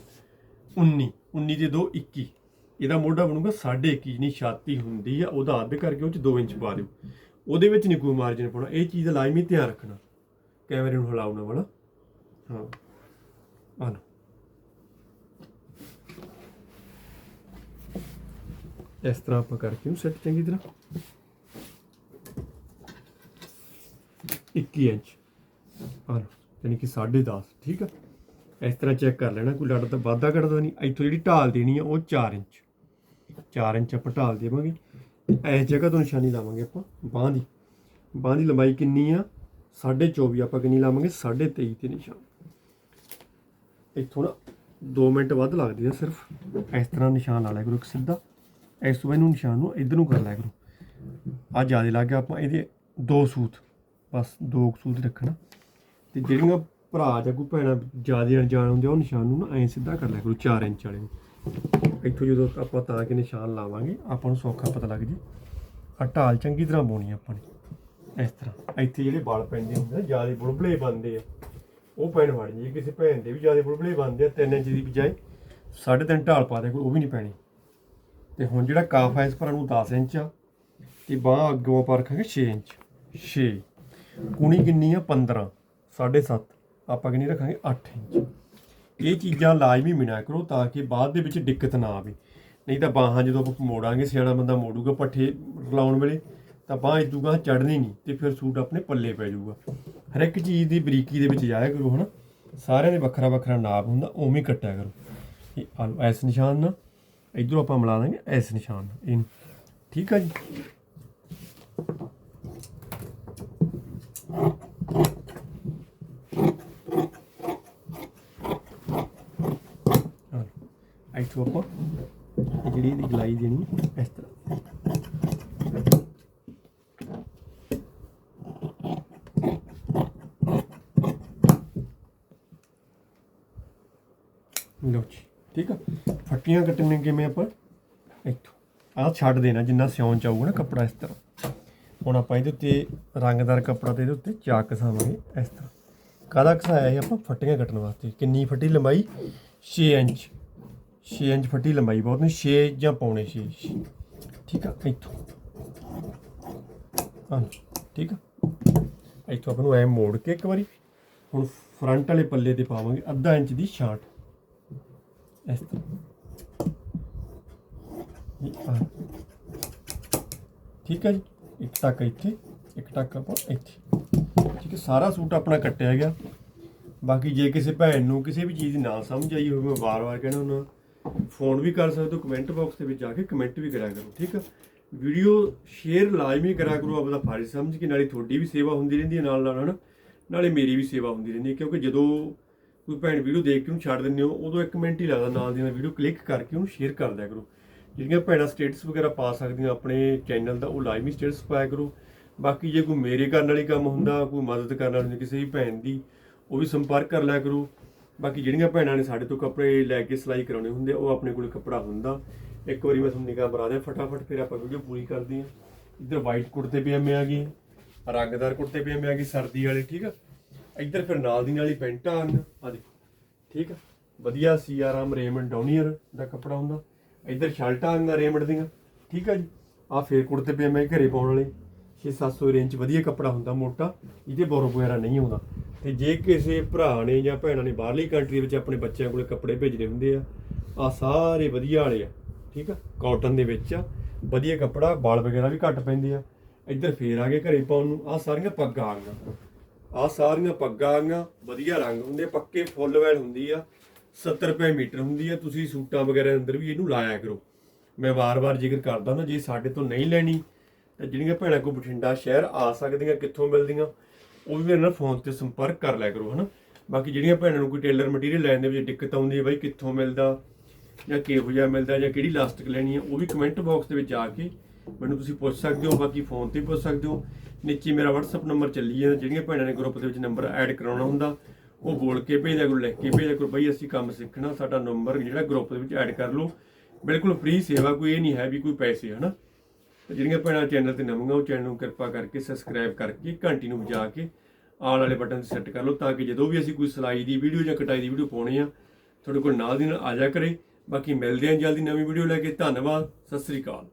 19 19 ਦੇ 2 21 ਇਹਦਾ ਮੋਢਾ ਬਣੂਗਾ 21.5 ਨਹੀਂ ਛਾਤੀ ਹੁੰਦੀ ਆ, ਉਹਦਾ ਅੱਧ ਕਰਕੇ ਉਹ ਚ 2 ਇੰਚ ਪਾ ਦਿਓ। ਉਹਦੇ ਵਿੱਚ ਨਹੀਂ ਕੋਈ ਮਾਰਜਨ ਪਾਉਣਾ। ਇਹ ਚੀਜ਼ ਦਾ ਲਾਜ਼ਮੀ ਧਿਆਨ ਰੱਖਣਾ। ਕੈਮਰੇ ਨੂੰ ਹਿਲਾਉਣਾ ਵਾਲਾ। ਹਾਂ। ਆ ਇਸ ਤਰ੍ਹਾਂ ਆਪਾਂ ਕਰਕੇ ਉਹਨੂੰ ਸੈੱਟ ਚੰਗੀ ਤਰ੍ਹਾਂ। 21 ਇੰਚ। ਆ ਯਾਨੀ ਕਿ 10.5 ਠੀਕ ਆ? ਇਸ ਤਰ੍ਹਾਂ ਚੈੱਕ ਕਰ ਲੈਣਾ, ਕੋਈ ਲੜ ਤਾਂ ਵਾਧਾ ਘਟਦਾ ਨਹੀਂ। ਇੱਥੋਂ ਜਿਹੜੀ ਢਾਲ ਦੇਣੀ ਆ, ਉਹ 4 ਇੰਚ। 4 ਇੰਚ ਆਪਾਂ ਢਾਲ ਦੇਵਾਂਗੇ। ਇਸ ਜਗ੍ਹਾ ਤੋਂ ਨਿਸ਼ਾਨੀ ਲਾਵਾਂਗੇ ਆਪਾਂ, ਬਾਂਹ ਦੀ। ਬਾਂਹ ਦੀ ਲੰਬਾਈ ਕਿੰਨੀ ਆ? 24.5 ਆਪਾਂ ਕਿੰਨੀ ਲਾਵਾਂਗੇ? 23.5 ਤੇ ਨਿਸ਼ਾਨ। ਇੱਥੋਂ ਨਾ 2 ਮਿੰਟ ਵੱਧ ਲੱਗਦੇ ਆ ਸਿਰਫ। ਇਸ ਤਰ੍ਹਾਂ ਨਿਸ਼ਾਨ ਲਾ ਲਿਆ ਕਰੋ ਇੱਕ ਸਿੱਧਾ। ਇਸ ਤੋਂ ਬਾਅਦ ਇਹਨੂੰ ਨਿਸ਼ਾਨ ਨੂੰ ਇਧਰ ਨੂੰ ਕਰ ਲਿਆ ਕਰੋ। ਆ ਜ਼ਿਆਦਾ ਲੱਗ ਗਿਆ ਆਪਾਂ ਇਹਦੇ ਦੋ ਸੂਤ। ਬਸ ਦੋ ਕੁ ਸੂਤ ਰੱਖਣਾ। ਤੇ ਜਿਹੜੀਆਂ ਭਰਾ ਜਾਂ ਕੋਈ ਭੈਣਾ ਜ਼ਿਆਦਾ ਅਣਜਾਣ ਹੁੰਦੇ ਆ, ਉਹ ਨਿਸ਼ਾਨ ਨੂੰ ਨਾ ਐਂ ਸਿੱਧਾ ਕਰ ਲਿਆ ਕਰੋ 4 ਇੰਚ ਵਾਲੇ ਨੂੰ। ਇੱਥੋਂ ਜਦੋਂ ਆਪਾਂ ਤਾਂ ਕਿ ਨਿਸ਼ਾਨ ਲਾਵਾਂਗੇ ਆਪਾਂ ਨੂੰ ਸੌਖਾ ਪਤਾ ਲੱਗ ਜੇ। ਆ ਢਾਲ ਚੰਗੀ ਤਰ੍ਹਾਂ ਪਾਉਣੀ ਆਪਾਂ ਨੇ ਇਸ ਤਰ੍ਹਾਂ। ਇੱਥੇ ਜਿਹੜੇ ਵਾਲ ਪੈਂਦੇ ਹੁੰਦੇ ਆ ਜ਼ਿਆਦਾ ਬੁਲਬਲੇ ਬਣਦੇ ਆ। ਉਹ ਪੈਣ ਵੜ ਜੇ ਕਿਸੇ ਭੈਣ ਦੇ ਵੀ ਜ਼ਿਆਦਾ ਬੁਲਬਲੇ ਬਣਦੇ ਆ 3 ਇੰਚ ਦੀ ਬਜਾਏ 3.5 ਢਾਲ ਪਾ ਦੇ ਕੋਈ ਉਹ ਵੀ ਨਹੀਂ ਪੈਣੀ। ਤੇ ਹੁਣ ਜਿਹੜਾ ਕਾਫ ਹੈ ਇਸ ਪਰ ਨੂੰ 10 ਇੰਚ ਆ ਤੇ ਬਾਹ ਅੱਗੋਂ ਆਪਾਂ ਰੱਖਾਂਗੇ 6 ਇੰਚ। 6 ਕੁਣੀ ਕਿੰਨੀ ਆ? 15 7.5 ਆਪਾਂ ਕਿੰਨੀ ਰੱਖਾਂਗੇ? 8 ਇੰਚ। ਇਹ ਚੀਜ਼ਾਂ ਲਾਜ਼ਮੀ ਮਿਣਿਆ ਕਰੋ ਤਾਂ ਕਿ ਬਾਅਦ ਦੇ ਵਿੱਚ ਦਿੱਕਤ ਨਾ ਆਵੇ। ਨਹੀਂ ਤਾਂ ਬਾਹਾਂ ਜਦੋਂ ਆਪਾਂ ਮੋੜਾਂਗੇ, ਸਿਆਣਾ ਬੰਦਾ ਮੋੜੂਗਾ, ਪੱਠੇ ਲਾਉਣ ਵੇਲੇ, ਤਾਂ ਬਾਹ ਇਦੂਗਾ ਚੜਨੀ ਨਹੀਂ ਤੇ ਫਿਰ ਸੂਟ ਆਪਣੇ ਪੱਲੇ ਪੈ ਜਾਊਗਾ। ਹਰ ਇੱਕ ਚੀਜ਼ ਦੀ ਬਰੀਕੀ ਦੇ ਵਿੱਚ ਜਾਇਆ ਕਰੋ ਹਨਾ। ਸਾਰਿਆਂ ਦੇ ਵੱਖਰਾ ਵੱਖਰਾ ਨਾਪ ਹੁੰਦਾ, ਉਵੇਂ ਕੱਟਿਆ ਕਰੋ। ਇਹ ਆਲੂ ਐਸ ਨਿਸ਼ਾਨ ਨਾਲ ਇਧਰੋਂ ਆਪਾਂ ਮਿਲਾ ਦਾਂਗੇ ਐਸ ਨਿਸ਼ਾਨ। ਨਾਲ ਇਹਨੂੰ। ਠੀਕ ਆ ਜੀ? ਇੱਥੋਂ ਆਪਾਂ ਇਹ ਜਿਹੜੀ ਇਹਦੀ ਗਲਾਈ ਦੇਣੀ ਇਸ ਤਰ੍ਹਾਂ। ਲਓ ਜੀ, ਠੀਕ ਆ? ਫੱਟੀਆਂ ਕੱਟਣੇ ਕਿਵੇਂ ਆਪਾਂ? ਇੱਥੋਂ। ਆਹ ਛੱਡ ਦੇਣਾ, ਜਿੰਨਾ ਸਿਉਣ ਚ ਆਊਗਾ ਨਾ ਕੱਪੜਾ ਇਸ ਤਰ੍ਹਾਂ। ਹੁਣ ਆਪਾਂ ਇਹਦੇ ਉੱਤੇ ਰੰਗਦਾਰ ਕੱਪੜਾ ਤੇ ਇਹਦੇ ਉੱਤੇ ਚਾਕ ਘਸਾਵਾਂਗੇ ਇਸ ਤਰ੍ਹਾਂ। ਕਾਹਦਾ ਘਸਾਇਆ ਇਹ ਆਪਾਂ ਫੱਟੀਆਂ ਕੱਟਣ ਵਾਸਤੇ? ਕਿੰਨੀ ਫੱਟੀ ਲੰਬਾਈ? 6 ਇੰਚ। 6 ਇੰਚ ਫੱਟੀ ਲੰਬਾਈ ਬਹੁਤ ਨਹੀਂ 6 ਜਾਂ ਪੌਣੇ 6 ਠੀਕ ਆ, ਇੱਥੋਂ। ਹਾਂ ਠੀਕ ਆ। ਇੱਥੋਂ ਆਪਾਂ ਨੂੰ ਐ ਮੋੜ ਕੇ ਇੱਕ ਵਾਰੀ, ਹੁਣ ਫਰੰਟ ਵਾਲੇ ਪੱਲੇ ਤੇ ਪਾਵਾਂਗੇ, ਅੱਧਾ ਇੰਚ ਦੀ ਛਾਂਟ। ਇਸ ਤਰ੍ਹਾਂ। ਇਹ ਆ। ਠੀਕ ਹੈ ਜੀ? ਇੱਕ ਟੱਕ ਇੱਥੇ, ਇੱਕ ਟੱਕ ਆਪਾਂ ਇੱਥੇ। ਠੀਕ ਹੈ ਸਾਰਾ ਸੂਟ ਆਪਣਾ ਕੱਟਿਆ ਗਿਆ। ਬਾਕੀ ਜੇ ਕਿਸੇ ਭੈਣ ਨੂੰ ਕਿਸੇ ਵੀ ਚੀਜ਼ ਦੀ ਨਾ ਸਮਝ ਆਈ ਹੋਵੇ, ਮੈਂ ਵਾਰ-ਵਾਰ ਕਹਿਣਾ ਹੁੰਦਾ। ਫੋਨ ਵੀ ਕਰ ਸਕਦੇ ਹੋ ਕਮੈਂਟ ਬਾਕਸ ਦੇ ਵਿੱਚ ਜਾ ਕੇ ਕਮੈਂਟ ਵੀ ਕਰਿਆ ਕਰੋ, ਠੀਕ ਆ? ਵੀਡੀਓ ਸ਼ੇਅਰ ਲਾਜ਼ਮੀ ਕਰਿਆ ਕਰੋ, ਆਪਦਾ ਫਰਜ਼ ਸਮਝ ਕੇ, ਨਾਲੇ ਤੁਹਾਡੀ ਵੀ ਸੇਵਾ ਹੁੰਦੀ ਰਹਿੰਦੀ ਹੈ ਨਾਲ ਨਾਲ, ਹਨਾ? ਨਾਲੇ ਮੇਰੀ ਵੀ ਸੇਵਾ ਹੁੰਦੀ ਰਹਿੰਦੀ ਹੈ, ਕਿਉਂਕਿ ਜਦੋਂ ਕੋਈ ਭੈਣ ਵੀਡੀਓ ਦੇਖ ਕੇ ਉਹਨੂੰ ਛੱਡ ਦਿੰਦੇ ਹੋ, ਉਦੋਂ ਇੱਕ ਮਿੰਟ ਹੀ ਲੱਗਦਾ ਨਾਲ ਦੀ ਨਾਲ ਵੀਡੀਓ ਕਲਿੱਕ ਕਰਕੇ ਉਹਨੂੰ ਸ਼ੇਅਰ ਕਰ ਦਿਆ ਕਰੋ। ਜਿਹੜੀਆਂ ਭੈਣਾਂ ਸਟੇਟਸ ਵਗੈਰਾ ਪਾ ਸਕਦੀਆਂ ਆਪਣੇ ਚੈਨਲ ਦਾ, ਉਹ ਲਾਜ਼ਮੀ ਸਟੇਟਸ ਪਾਇਆ ਕਰੋ। ਬਾਕੀ ਜੇ ਕੋਈ ਮੇਰੇ ਕਰਨ ਵਾਲੀ ਕੰਮ ਹੁੰਦਾ, ਕੋਈ ਮਦਦ ਕਰਨ ਵਾਲੀ ਹੁੰਦੀ, ਕਿਸੇ ਵੀ ਭੈਣ ਦੀ, ਉਹ ਵੀ ਸੰਪਰਕ ਕਰ ਲਿਆ ਕਰੋ। ਬਾਕੀ ਜਿਹੜੀਆਂ ਭੈਣਾਂ ਨੇ ਸਾਡੇ ਤੋਂ ਕੱਪੜੇ ਲੈ ਕੇ ਸਿਲਾਈ ਕਰਾਉਣੇ ਹੁੰਦੇ ਆ, ਉਹ ਆਪਣੇ ਕੋਲ ਕੱਪੜਾ ਹੁੰਦਾ। ਇੱਕ ਵਾਰੀ ਮੈਂ ਤੁਹਾਨੂੰ ਨਿਗਾਹ ਮਰਾ ਦਿਆਂ ਫਟਾਫਟ ਫਿਰ ਆਪਾਂ ਵੀਡੀਓ ਪੂਰੀ ਕਰਦੇ ਹਾਂ। ਇੱਧਰ ਵਾਈਟ ਕੁੜਤੇ ਪਜਾਮੇ ਆ ਗਏ ਰੰਗਦਾਰ ਕੁੜਤੇ ਪਜਾਮੇ ਆ ਗਏ ਸਰਦੀ ਵਾਲੇ ਠੀਕ ਆ? ਇੱਧਰ ਫਿਰ ਨਾਲ ਦੀ ਨਾਲ ਹੀ ਪੈਂਟਾਂ ਆਣ ਆ ਦੇਖੋ ਠੀਕ ਆ? ਵਧੀਆ ਸੀਆਰਾਮ ਰੇਮੰਡ ਡਾਊਨੀਅਰ ਦਾ ਕੱਪੜਾ ਹੁੰਦਾ। ਇੱਧਰ ਸ਼ਰਟਾਂ ਆਂਗਾ ਰੇਮੰਡ ਦੀਆਂ ਠੀਕ ਆ ਜੀ? ਆ ਫੇਰ ਕੁੜਤੇ ਪਜਾਮੇ ਘਰੇ ਪਾਉਣ ਵਾਲੇ। 6-700 ਰੇਂਜ ਵਧੀਆ ਕੱਪੜਾ ਹੁੰਦਾ ਮੋਟਾ। ਇਹਦੇ ਬੋਰ ਵਗੈਰਾ ਨਹੀਂ ਆਉਂਦਾ। ਤੇ ਜੇ ਕਿਸੇ ਭਰਾ ਨੇ ਜਾਂ ਭੈਣਾਂ ਨੇ ਬਾਹਰਲੀ ਕੰਟਰੀ ਵਿੱਚ ਆਪਣੇ ਬੱਚਿਆਂ ਕੋਲੇ ਕੱਪੜੇ ਭੇਜਣੇ ਹੁੰਦੇ ਆ ਆ ਸਾਰੇ ਵਧੀਆ ਵਾਲੇ ਆ ਠੀਕ ਆ? ਕਾਟਨ ਦੇ ਵਿੱਚ ਆ ਵਧੀਆ ਕੱਪੜਾ ਵਾਲ ਵਗੈਰਾ ਵੀ ਘੱਟ ਪੈਂਦੇ ਆ। ਇੱਧਰ ਫੇਰ ਆ ਗਏ ਘਰੇ ਪਾਉਣ ਨੂੰ ਆ ਸਾਰੀਆਂ ਪੱਗਾਂ ਆ ਗਈਆਂ। ਆ ਸਾਰੀਆਂ ਪੱਗਾਂ ਆ ਗਈਆਂ ਵਧੀਆ ਰੰਗ ਹੁੰਦੇ ਆ, ਪੱਕੇ ਫੁੱਲ ਵੈਲ ਹੁੰਦੀ ਆ 70 ਰੁਪਏ ਮੀਟਰ ਹੁੰਦੀ ਆ ਤੁਸੀਂ ਸੂਟਾਂ ਵਗੈਰਾ ਅੰਦਰ ਵੀ ਇਹਨੂੰ ਲਾਇਆ ਕਰੋ। ਮੈਂ ਵਾਰ-ਵਾਰ ਜ਼ਿਕਰ ਕਰਦਾ ਨਾ ਜੇ ਸਾਡੇ ਤੋਂ ਨਹੀਂ ਲੈਣੀ ਤਾਂ ਜਿਹੜੀਆਂ ਭੈਣਾਂ ਕੋ ਬਠਿੰਡਾ ਸ਼ਹਿਰ ਆ ਸਕਦੀਆਂ ਕਿੱਥੋਂ ਮਿਲਦੀਆਂ? ਉਹ ਵੀ ਮੇਰੇ ਨਾਲ ਫੋਨ ਤੇ ਸੰਪਰਕ ਕਰ ਲਿਆ ਕਰੋ, ਹਨਾ? ਬਾਕੀ ਜਿਹੜੀਆਂ ਭੈਣਾਂ ਨੂੰ ਕੋਈ ਟੇਲਰ ਮਟੀਰੀਅਲ ਲੈਣ ਦੇ ਵਿੱਚ ਦਿੱਕਤ ਆਉਂਦੀ ਹੈ, ਬਾਈ ਕਿੱਥੋਂ ਮਿਲਦਾ, ਜਾਂ ਕਿਹੋ ਜਿਹਾ ਮਿਲਦਾ, ਜਾਂ ਕਿਹੜੀ ਲਾਸਟਿਕ ਲੈਣੀ ਹੈ, ਉਹ ਵੀ ਕਮੈਂਟ ਬਾਕਸ ਦੇ ਵਿੱਚ ਆ ਕੇ ਮੈਨੂੰ ਤੁਸੀਂ ਪੁੱਛ ਸਕਦੇ ਹੋ, ਬਾਕੀ ਫੋਨ ਤੇ ਪੁੱਛ ਸਕਦੇ ਹੋ। ਨੀਚੇ ਮੇਰਾ WhatsApp ਨੰਬਰ ਚੱਲੀ ਹੈ ਜਿਹੜੀਆਂ ਭੈਣਾਂ ਨੇ ਗਰੁੱਪ ਦੇ ਵਿੱਚ ਨੰਬਰ ਐਡ ਕਰਾਉਣਾ ਹੁੰਦਾ, ਉਹ ਬੋਲ ਕੇ ਭੇਜਿਆ ਕਰੋ, ਲਿਖ ਕੇ ਭੇਜਿਆ ਕਰੋ, ਬਈ ਅਸੀਂ ਕੰਮ ਸਿੱਖਣਾ, ਸਾਡਾ ਨੰਬਰ ਜਿਹੜਾ ਗਰੁੱਪ ਦੇ ਵਿੱਚ ਐਡ ਕਰ ਲਓ। ਬਿਲਕੁਲ ਫ੍ਰੀ ਸੇਵਾ ਕੋਈ ਇਹ ਨਹੀਂ ਹੈ ਵੀ ਕੋਈ ਪੈਸੇ, ਹਨਾ? ਤੇ ਜਿਹੜੀਆਂ ਭੈਣਾਂ ਚੈਨਲ ਤੇ ਨਵੀਆਂ, ਉਹ ਚੈਨਲ ਨੂੰ ਕਿਰਪਾ ਕਰਕੇ ਸਬਸਕ੍ਰਾਈਬ ਕਰਕੇ, ਘੰਟੀ ਨੂੰ ਵਜਾ ਕੇ ਆਲ ਵਾਲੇ ਬਟਨ ਤੇ ਸੈੱਟ ਕਰ ਲਓ ਤਾਂ ਕਿ ਜਦੋਂ ਵੀ ਅਸੀਂ ਕੋਈ ਸਿਲਾਈ ਦੀ ਵੀਡੀਓ ਜਾਂ ਕਟਾਈ ਦੀ ਵੀਡੀਓ ਪਾਉਣੀ ਆ, ਤੁਹਾਡੇ ਕੋਲ ਨਾਲ ਦੀ ਨਾਲ ਆ ਜਾ ਕਰੇ। ਬਾਕੀ ਮਿਲਦੇ ਹਾਂ ਜਲਦੀ ਨਵੀਂ ਵੀਡੀਓ ਲੈ ਕੇ। ਧੰਨਵਾਦ, ਸਤਿ ਸ੍ਰੀ ਅਕਾਲ।